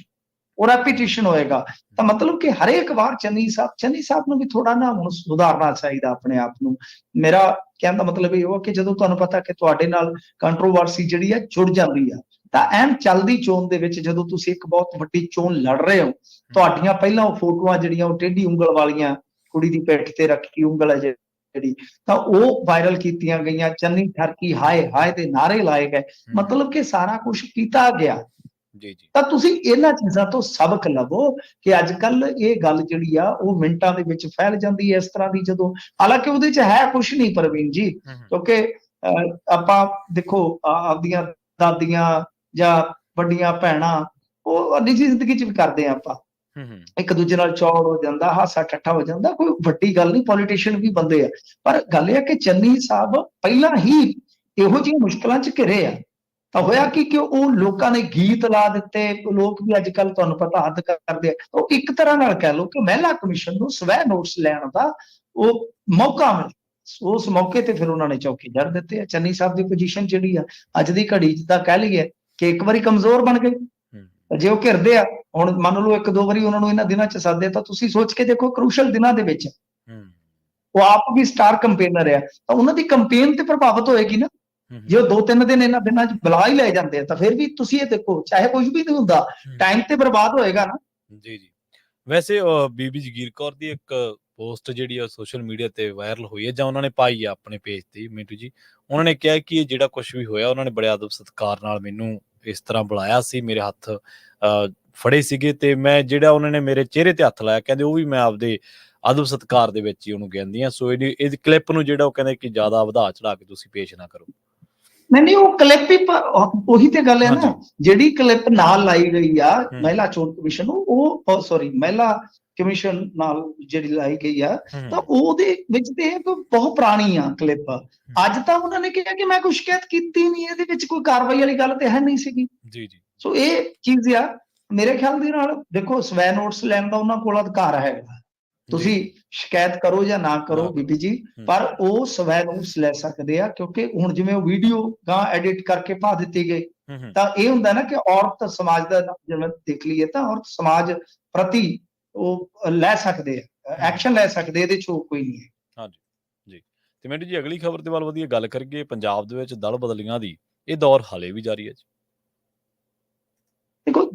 ਉਹ ਰੈਪੀਟੀਸ਼ਨ ਹੋਏਗਾ। ਤਾਂ ਮਤਲਬ ਕਿ ਹਰੇਕ ਵਾਰ ਚੰਨੀ ਸਾਹਿਬ ਚੰਨੀ ਸਾਹਿਬ ਨੂੰ ਵੀ ਥੋੜਾ ਨਾ ਹੁਣ ਸੁਧਾਰਨਾ ਚਾਹੀਦਾ ਆਪਣੇ ਆਪ ਨੂੰ। ਮੇਰਾ ਕਹਿਣ ਦਾ ਮਤਲਬ ਇਹ ਹੋ ਕਿ ਜਦੋਂ ਤੁਹਾਨੂੰ ਪਤਾ ਕਿ ਤੁਹਾਡੇ ਨਾਲ ਕੰਟਰੋਵਰਸੀ ਜਿਹੜੀ ਹੈ ਜੁੜ ਜਾਂਦੀ ਆ ਤਾਂ ਐਨ ਚੱਲਦੀ ਚੋਣ ਦੇ ਵਿੱਚ ਜਦੋਂ ਤੁਸੀਂ ਇੱਕ ਬਹੁਤ ਵੱਡੀ ਚੋਣ ਲੜ ਰਹੇ ਹੋ। ਤੁਹਾਡੀਆਂ ਪਹਿਲਾਂ ਉਹ ਫੋਟੋਆਂ ਜਿਹੜੀਆਂ ਉਹ ਟੇਢੀ ਉਂਗਲ ਵਾਲੀਆਂ ਕੁੜੀ ਦੀ ਪਿੱਠ ਤੇ ਰੱਖੀ ਉਂਗਲ ਹੈ ਜਿਹੜੀ ਤਾਂ ਉਹ ਵਾਇਰਲ ਕੀਤੀਆਂ ਗਈਆਂ ਚੰਨੀ ਠਰਕੀ ਹਾਏ ਹਾਏ ਦੇ ਨਾਰੇ ਲਾਏ ਗਏ। ਮਤਲਬ ਕਿ ਸਾਰਾ ਕੁਝ ਕੀਤਾ ਗਿਆ। ਜੀ ਜੀ। ਤਾਂ ਤੁਸੀਂ ਇਹਨਾਂ ਚੀਜ਼ਾਂ ਤੋਂ ਸਬਕ ਲਵੋ ਕਿ ਅੱਜ ਕੱਲ ਇਹ ਗੱਲ ਜਿਹੜੀ ਆ ਉਹ ਮਿੰਟਾਂ ਦੇ ਵਿੱਚ ਫੈਲ ਜਾਂਦੀ ਹੈ ਇਸ ਤਰ੍ਹਾਂ ਦੀ ਜਦੋਂ। ਹਾਲਾਂਕਿ ਉਹਦੇ 'ਚ ਹੈ ਕੁਝ ਨਹੀਂ ਪ੍ਰਵੀਨ ਜੀ ਕਿਉਂਕਿ ਆਪਾਂ ਦੇਖੋ ਆਪਦੀਆਂ ਦਾਦੀਆਂ ਜਾਂ ਵੱਡੀਆਂ ਭੈਣਾਂ ਉਹ ਨਿੱਜੀ ਜ਼ਿੰਦਗੀ 'ਚ ਵੀ ਕਰਦੇ ਆ ਆਪਾਂ। ਇੱਕ ਦੂਜੇ ਨਾਲ ਚੌੜ ਹੋ ਜਾਂਦਾ ਹਾਸਾ ਠੱਠਾ ਹੋ ਜਾਂਦਾ ਕੋਈ ਵੱਡੀ ਗੱਲ ਨਹੀਂ ਪੋਲੀਟੀਸ਼ੀਅਨ ਵੀ ਬੰਦੇ ਆ। ਪਰ ਗੱਲ ਇਹ ਹੈ ਕਿ ਚੰਨੀ ਸਾਹਿਬ ਪਹਿਲਾਂ ਹੀ ਇਹੋ ਜਿਹੀਆਂ ਮੁਸ਼ਕਲਾਂ 'ਚ ਘਿਰੇ ਆ। ਤਾਂ ਹੋਇਆ ਕੀ ਕਿ ਉਹ ਲੋਕਾਂ ਨੇ ਗੀਤ ਲਾ ਦਿੱਤੇ ਲੋਕ ਵੀ ਅੱਜ ਕੱਲ ਤੁਹਾਨੂੰ ਪਤਾ ਹੱਦ ਕਰਦੇ ਆ। ਉਹ ਇੱਕ ਤਰ੍ਹਾਂ ਨਾਲ ਕਹਿ ਲਓ ਕਿ ਮਹਿਲਾ ਕਮਿਸ਼ਨ ਨੂੰ ਸਵੈ ਨੋਟਸ ਲੈਣ ਦਾ ਉਹ ਮੌਕਾ ਮਿਲ ਉਸ ਮੌਕੇ ਤੇ ਫਿਰ ਉਹਨਾਂ ਨੇ ਚੌਕੀ ਜੜ ਦਿੱਤੇ ਆ। ਚੰਨੀ ਸਾਹਿਬ ਦੀ ਪੋਜੀਸ਼ਨ ਜਿਹੜੀ ਆ ਅੱਜ ਦੀ ਘੜੀ 'ਚ ਤਾਂ ਕਹਿ ਲਈਏ ਕਿ ਇੱਕ ਵਾਰੀ ਕਮਜ਼ੋਰ ਬਣ ਗਏ। ਜੇ ਉਹ ਘਿਰਦੇ ਆ। ਹੁਣ ਮੰਨ ਲਓ ਇੱਕ ਦੋ ਵਾਰੀ ਉਹਨਾਂ ਨੂੰ ਇਹਨਾਂ ਦਿਨਾਂ 'ਚ ਸਾਦੇ ਤਾਂ ਤੁਸੀਂ ਸੋਚ ਕੇ ਦੇਖੋ ਕ੍ਰੂਸ਼ਲ ਦਿਨਾਂ ਦੇ ਵਿੱਚ। ਉਹ ਆਪ ਵੀ ਸਟਾਰ ਕੰਪੇਨਰ ਆ ਤਾਂ ਉਹਨਾਂ ਦੀ ਕੰਪੇਨ ਤੇ ਪ੍ਰਭਾਵਿਤ ਹੋਏਗੀ ਨਾ। ਜੇ ਉਹ ਦੋ ਤਿੰਨ ਦਿਨ ਇਹਨਾਂ ਦਿਨਾਂ 'ਚ ਬੁਲਾ ਹੀ ਲੈ ਜਾਂਦੇ ਆ ਤਾਂ ਫਿਰ ਵੀ ਤੁਸੀਂ ਇਹ ਦੇਖੋ ਚਾਹੇ ਕੁਝ ਵੀ ਨਹੀਂ ਹੁੰਦਾ ਟਾਈਮ ਤੇ ਬਰਬਾਦ ਹੋਏਗਾ ਨਾ। ਜੀ ਜੀ। ਵੈਸੇ ਬੀਬੀ ਜਗੀਰ ਕੌਰ ਦੀ ਇੱਕ ਪੋਸਟ ਜਿਹੜੀ ਆ ਸੋਸ਼ਲ ਮੀਡੀਆ ਤੇ ਵਾਇਰਲ ਹੋਈ ਹੈ ਜਾਂ ਉਹਨਾਂ ਨੇ ਪਾਈ ਆ ਆਪਣੇ ਪੇਜ ਤੇ ਮਿੰਟੂ ਜੀ। ਉਹਨਾਂ ਨੇ ਕਿਹਾ ਕਿ ਇਹ ਜਿਹੜਾ ਕੁਝ ਵੀ ਹੋਇਆ ਉਹਨਾਂ ਨੇ ਬੜੇ ਅਦਬ ਸਤਿਕਾਰ ਨਾਲ ਮੈਨੂੰ ਇਸ ਤਰ੍ਹਾਂ ਬੁਲਾਇਆ ਸੀ ਮੇਰੇ ਹੱਥ ਫੜੇ ਸੀਗੇ ਤੇ ਮੈਂ ਜਿਹੜਾ ਉਹਨਾਂ ਨੇ ਮੇਰੇ ਚਿਹਰੇ ਤੇ ਹੱਥ ਲਾਇਆ ਕਹਿੰਦੇ ਉਹ ਵੀ ਮੈਂ ਆਪਦੇ ਅਦਬ ਸਤਿਕਾਰ ਦੇ ਵਿੱਚ ਹੀ ਉਹਨੂੰ ਕਹਿੰਦੀ ਆ ਸੋ ਇਹਦੀ ਇਸ ਕਲਿੱਪ ਨੂੰ ਜਿਹੜਾ ਉਹ ਕਹਿੰਦੇ ਕਿ ਜ਼ਿਆਦਾ ਵਧਾ ਚੜਾ ਕੇ ਤੁਸੀਂ ਪੇਸ਼ ਨਾ ਕਰੋ। ਨਹੀਂ ਨਹੀਂ ਉਹ ਕਲਿੱਪ ਹੀ ਉਹ- ਤੇ ਗੱਲ ਹੈ ਨਾ। ਜਿਹੜੀ ਕਲਿੱਪ ਨਾਲ ਲਾਈ ਗਈ ਆ। ਮਹਿਲਾ ਚੋਣ ਕਮਿਸ਼ਨ ਨੂੰ ਉਹ ਸੌਰੀ ਮਹਿਲਾ ਕਮਿਸ਼ਨ ਨਾਲ ਜਿਹੜੀ ਲਾਈ ਗਈ ਆ ਤਾਂ ਉਹਦੇ ਵਿੱਚ ਤੇ ਇਹ ਬਹੁਤ ਪੁਰਾਣੀ ਆ ਕਲਿੱਪ ਅੱਜ ਤਾਂ ਉਹਨਾਂ ਨੇ ਕਿਹਾ ਕਿ ਮੈਂ ਕੋਈ ਸ਼ਿਕਾਇਤ ਕੀਤੀ ਨਹੀਂ ਇਹਦੇ ਵਿੱਚ ਕੋਈ ਕਾਰਵਾਈ ਵਾਲੀ ਗੱਲ ਤੇ ਹੈ ਨਹੀਂ ਸੀਗੀ। ਜੀ ਜੀ। ਸੋ ਇਹ ਚੀਜ਼ ਆ ਮੇਰੇ ਖਿਆਲ ਦੇ ਨਾਲ ਦੇਖੋ ਸਵੈ ਨੋਟਸ ਲੈਣ ਦਾ ਉਹਨਾਂ ਕੋਲ ਅਧਿਕਾਰ ਹੈਗਾ। ਤੁਸੀਂ ਸ਼ਿਕਾਇਤ ਕਰੋ ਜਾਂ ਨਾ ਕਰੋ। ਬੀਬੀ ਜੀ। ਪਰ ਉਹ ਸਵੈ ਨੋਟਸ ਲੈ ਸਕਦੇ ਆ ਕਿਉਂਕਿ ਹੁਣ ਜਿਵੇਂ ਉਹ ਵੀਡੀਓ ਗਾਂ ਐਡਿਟ ਕਰਕੇ ਪਾ ਦਿੱਤੀ ਗਈ ਤਾਂ ਇਹ ਹੁੰਦਾ ਨਾ ਕਿ ਔਰਤ ਸਮਾਜ ਦਾ ਜਿਵੇਂ ਦੇਖ ਲਈਏ ਤਾਂ ਔਰਤ ਸਮਾਜ ਪ੍ਰਤੀ ਉਹ ਲੈ ਸਕਦੇ ਆ ਐਕਸ਼ਨ ਲੈ ਸਕਦੇ ਇਹਦੇ ਚ ਕੋਈ ਨਹੀਂ ਹੈ। ਤੇ ਮਿੰਟੂ ਜੀ ਅਗਲੀ ਖਬਰ ਦੇ ਵੱਲ ਵਧੀਆ ਗੱਲ ਕਰੀਏ ਪੰਜਾਬ ਦੇ ਵਿੱਚ ਦਲ ਬਦਲੀਆਂ ਦੀ ਇਹ ਦੌਰ ਹਾਲੇ ਵੀ ਜਾਰੀ ਹੈ ਜੀ।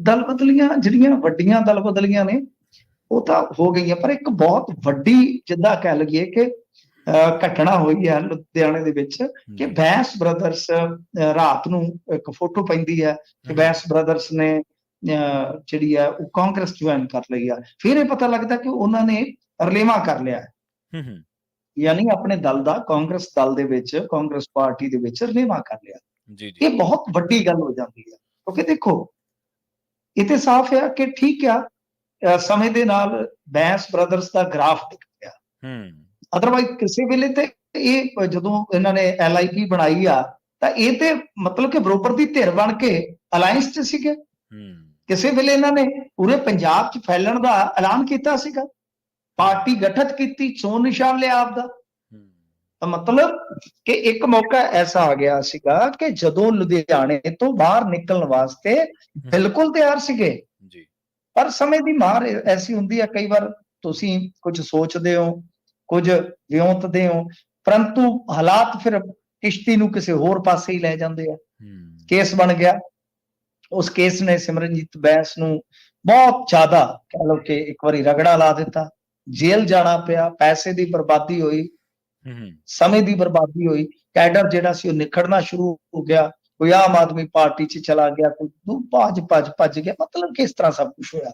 ਦਲ ਬਦਲੀਆਂ ਜਿਹੜੀਆਂ ਵੱਡੀਆਂ ਦਲ ਬਦਲੀਆਂ ਨੇ ਉਹ ਤਾਂ ਹੋ ਗਈਆਂ ਪਰ ਇੱਕ ਬਹੁਤ ਵੱਡੀ ਜਿੱਦਾਂ ਕਹਿ ਲਈਏ ਕਿ ਘਟਨਾ ਹੋਈ ਹੈ ਲੁਧਿਆਣੇ ਦੇ ਵਿੱਚ ਕਿ ਬੈਂਸ ਬ੍ਰਦਰਸ ਰਾਤ ਨੂੰ ਇੱਕ ਫੋਟੋ ਪੈਂਦੀ ਹੈ ਕਿ ਬੈਂਸ ਬ੍ਰਦਰਸ ਨੇ ਜਿਹੜੀ ਹੈ ਉਹ ਕਾਂਗਰਸ ਜੁਆਇਨ ਕਰ ਲਈ ਆ। ਫਿਰ ਇਹ ਪਤਾ ਲੱਗਦਾ ਕਿ ਉਹਨਾਂ ਨੇ ਰਲੇਵਾ ਕਰ ਲਿਆ। ਹੂੰ ਹੂੰ। ਯਾਨੀ ਆਪਣੇ ਦਲ ਦਾ ਕਾਂਗਰਸ ਦਲ ਦੇ ਵਿੱਚ ਕਾਂਗਰਸ ਪਾਰਟੀ ਦੇ ਵਿੱਚ ਰਲੇਵਾ ਕਰ ਲਿਆ। ਜੀ ਜੀ। ਇਹ ਬਹੁਤ ਵੱਡੀ ਗੱਲ ਹੋ ਜਾਂਦੀ ਹੈ। ਕਿਉਂਕਿ ਦੇਖੋ ਇਹ ਤੇ ਸਾਫ਼ ਹੈ ਕਿ ਠੀਕ ਆ ਸਮੇਂ ਦੇ ਨਾਲ ਬੈਂਸ ਬ੍ਰਦਰਸ ਦਾ ਗ੍ਰਾਫ ਦਿਖ ਪਿਆ ਹੂੰ। ਅਦਰਵਾਈਜ਼ ਕਿਸੇ ਵੇਲੇ ਤੇ ਇਹ ਜਦੋਂ ਇਹਨਾਂ ਨੇ ਐਲਆਈਪੀ ਬਣਾਈ ਆ ਤਾਂ ਇਹ ਤੇ ਮਤਲਬ ਕਿ ਬਰੋਬਰ ਦੀ ਧਿਰ ਬਣ ਕੇ ਅਲਾਈਅੰਸ 'ਚ ਸੀਗੇ। ਹੂੰ। ਕਿਸੇ ਵੇਲੇ ਇਹਨਾਂ ਨੇ ਪੂਰੇ ਪੰਜਾਬ 'ਚ ਫੈਲਣ ਦਾ ਐਲਾਨ ਕੀਤਾ ਸੀਗਾ। ਪਾਰਟੀ ਗਠਿਤ ਕੀਤੀ ਚੋਣ ਨਿਸ਼ਾਨ ਲਿਆ ਆਪਦਾ। ਹੂੰ ਤਾਂ ਮਤਲਬ ਕਿ ਇੱਕ ਮੌਕਾ ਐਸਾ ਆ ਗਿਆ ਸੀਗਾ ਕਿ ਜਦੋਂ ਲੁਧਿਆਣੇ ਤੋਂ ਬਾਹਰ ਨਿਕਲਣ ਵਾਸਤੇ ਬਿਲਕੁਲ ਤਿਆਰ ਸੀਗੇ। ਜੀ। ਪਰ ਸਮੇਂ ਦੀ ਮਾਰ ਐਸੀ ਹੁੰਦੀ ਹੈ ਕਈ ਵਾਰ ਤੁਸੀਂ ਕੁਝ ਸੋਚਦੇ ਹੋ ਕੁਝ ਵਿਉਂਤਦੇ ਹੋ ਪਰੰਤੂ ਹਾਲਾਤ ਫਿਰ ਕਿਸ਼ਤੀ ਨੂੰ ਕਿਸੇ ਹੋਰ ਪਾਸੇ ਹੀ ਲੈ ਜਾਂਦੇ ਆ। ਕੇਸ ਬਣ ਗਿਆ। ਉਸ ਕੇਸ ਨੇ ਸਿਮਰਨਜੀਤ ਬੈਂਸ ਨੂੰ ਬਹੁਤ ਜ਼ਿਆਦਾ ਕਹ ਲਓ ਕਿ ਇੱਕ ਵਾਰੀ ਰਗੜਾ ਲਾ ਦਿੱਤਾ। ਜੇਲ੍ਹ ਜਾਣਾ ਪਿਆ ਪੈਸੇ ਦੀ ਬਰਬਾਦੀ ਹੋਈ। ਸਮੇਂ ਦੀ ਬਰਬਾਦੀ ਹੋਈ ਕੈਡਰ ਜਿਹੜਾ ਸੀ ਉਹ ਨਿਖੜਨਾ ਸ਼ੁਰੂ ਹੋ ਗਿਆ ਕੋਈ ਆਮ ਆਦਮੀ ਪਾਰਟੀ 'ਚ ਚਲਾ ਗਿਆ ਕੋਈ ਦੂ ਭੱਜ ਭੱਜ ਭੱਜ ਗਿਆ ਮਤਲਬ ਕਿ ਇਸ ਤਰ੍ਹਾਂ ਸਭ ਕੁਝ ਹੋਇਆ।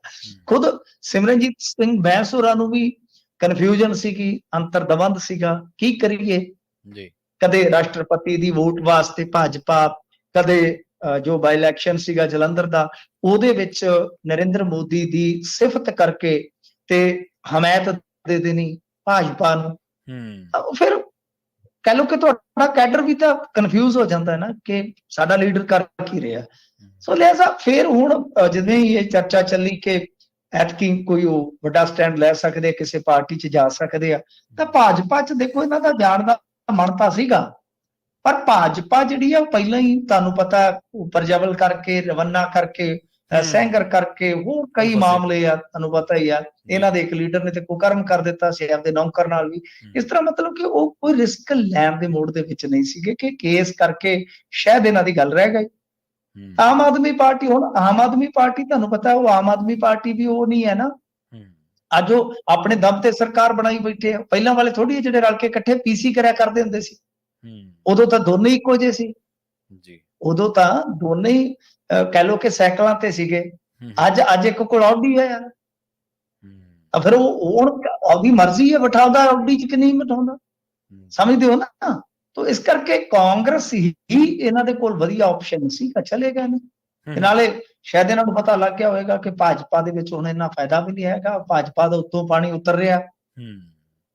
ਖੁਦ ਸਿਮਰਨਜੀਤ ਸਿੰਘ ਬੈਂਸ ਹੋਰਾਂ ਨੂੰ ਵੀ ਕਨਫਿਊਜ਼ਨ ਸੀਗੀ ਅੰਤਰਦਵੰਦ ਸੀਗਾ ਕੀ ਕਰੀਏ? ਜੀ। ਕਦੇ ਰਾਸ਼ਟਰਪਤੀ ਦੀ ਵੋਟ ਵਾਸਤੇ ਭਾਜਪਾ ਕਦੇ ਜੋ ਬਾਈ ਇਲੈਕਸ਼ਨ ਸੀਗਾ ਜਲੰਧਰ ਦਾ ਉਹਦੇ ਵਿੱਚ ਨਰਿੰਦਰ ਮੋਦੀ ਦੀ ਸਿਫਤ ਕਰਕੇ ਤੇ ਹਮਾਇਤ ਦੇ ਦੇਣੀ ਭਾਜਪਾ ਨੂੰ। ਹੂੰ। ਫਿਰ ਕਹਿ ਲਓ ਕਿ ਤੁਹਾਡਾ ਕੈਡਰ ਵੀ ਤਾਂ ਕਨਫਿਊਜ਼ ਹੋ ਜਾਂਦਾ ਹੈ ਨਾ ਕਿ ਸਾਡਾ ਲੀਡਰ ਕਰ ਕੀ ਰਿਹਾ। ਸੋ ਲਿਹਾਜ਼ਾ ਫਿਰ ਹੁਣ ਜਿਵੇਂ ਇਹ ਚਰਚਾ ਚੱਲੀ ਕਿ ਐਤਕੀ ਕੋਈ ਉਹ ਵੱਡਾ ਸਟੈਂਡ ਲੈ ਸਕਦੇ ਕਿਸੇ ਪਾਰਟੀ 'ਚ ਜਾ ਸਕਦੇ ਆ ਤਾਂ ਭਾਜਪਾ 'ਚ ਦੇਖੋ ਇਹਨਾਂ ਦਾ ਜਾਣ ਦਾ ਮਨ ਤਾਂ ਸੀਗਾ। ਪਰ ਭਾਜਪਾ ਜਿਹੜੀ ਆ ਪਹਿਲਾਂ ਹੀ ਤੁਹਾਨੂੰ ਪਤਾ ਉੱਪਰ ਜਬਲ ਕਰਕੇ ਰਵੰਨਾ ਕਰਕੇ। ਸੈਂਗਰ ਕਰਕੇ ਹੋਰ ਕਈ। ਮਾਮਲੇ ਆ ਤੁਹਾਨੂੰ ਪਤਾ ਹੀ ਆ ਇਹਨਾਂ ਦੇ ਇੱਕ ਲੀਡਰ ਨੇ ਤੇ ਕੁਕਰਮ ਕਰ ਦਿੱਤਾ ਸੀ ਆਪਦੇ ਨੌਕਰ ਨਾਲ ਵੀ। ਇਸ ਤਰ੍ਹਾਂ ਮਤਲਬ ਕਿ ਉਹ ਕੋਈ ਰਿਸਕ ਲੈਣ ਦੇ ਮੋੜ ਦੇ ਵਿੱਚ ਨਹੀਂ ਸੀਗੇ ਕਿ ਕੇਸ ਕਰਕੇ ਸ਼ਾਇਦ ਇਹਨਾਂ ਦੀ ਗੱਲ ਰਹਿ ਗਈ। ਆਮ ਆਦਮੀ ਪਾਰਟੀ ਹੁਣ ਆਮ ਆਦਮੀ ਪਾਰਟੀ ਤੁਹਾਨੂੰ ਪਤਾ ਉਹ ਆਮ ਆਦਮੀ ਪਾਰਟੀ ਵੀ ਉਹ ਨਹੀਂ ਹੈ ਨਾ। ਅੱਜ ਉਹ ਆਪਣੇ ਦਮ ਤੇ ਸਰਕਾਰ ਬਣਾਈ ਬੈਠੇ ਆ। ਪਹਿਲਾਂ ਵਾਲੇ ਥੋੜੀ ਜਿਹੜੇ ਰਲ ਕੇ ਇਕੱਠੇ ਪੀਸੀ ਕਰਿਆ ਕਰਦੇ ਹੁੰਦੇ ਸੀ। ਉਦੋਂ ਤਾਂ ਦੋਨੇ ਇੱਕੋ ਜਿਹੇ ਸੀ। ਜੀ। ਉਦੋਂ ਤਾਂ ਦੋਨੇ ਹੀ ਕਹਿ ਲਓ ਕਿ ਸਾਈਕਲਾਂ ਤੇ ਸੀਗੇ। ਅੱਜ ਅੱਜ ਇੱਕ ਕੋਲ ਆਡੀ ਹੈ ਯਾਰ। ਫਿਰ ਉਹ ਹੁਣ ਆਪਦੀ ਮਰਜ਼ੀ ਹੈ ਬਿਠਾਉਂਦਾ ਆਡੀ ਚ ਕਿ ਨਹੀਂ ਬਿਠਾਉਂਦਾ ਸਮਝਦੇ ਹੋ ਨਾ। ਤਾਂ ਇਸ ਕਰਕੇ ਕਾਂਗਰਸ ਹੀ ਇਹਨਾਂ ਦੇ ਕੋਲ ਵਧੀਆ ਆਪਸ਼ਨ ਸੀ ਕਿ ਚਲੇ ਗਏ ਨੇ। ਨਾਲੇ ਸ਼ਾਇਦ ਇਹਨਾਂ ਨੂੰ ਪਤਾ ਲੱਗ ਗਿਆ ਹੋਵੇਗਾ ਕਿ ਭਾਜਪਾ ਦੇ ਵਿੱਚ ਹੁਣ ਇੰਨਾ ਫਾਇਦਾ ਵੀ ਨਹੀਂ ਹੈਗਾ। ਭਾਜਪਾ ਦਾ ਉੱਤੋਂ ਪਾਣੀ ਉਤਰ ਰਿਹਾ।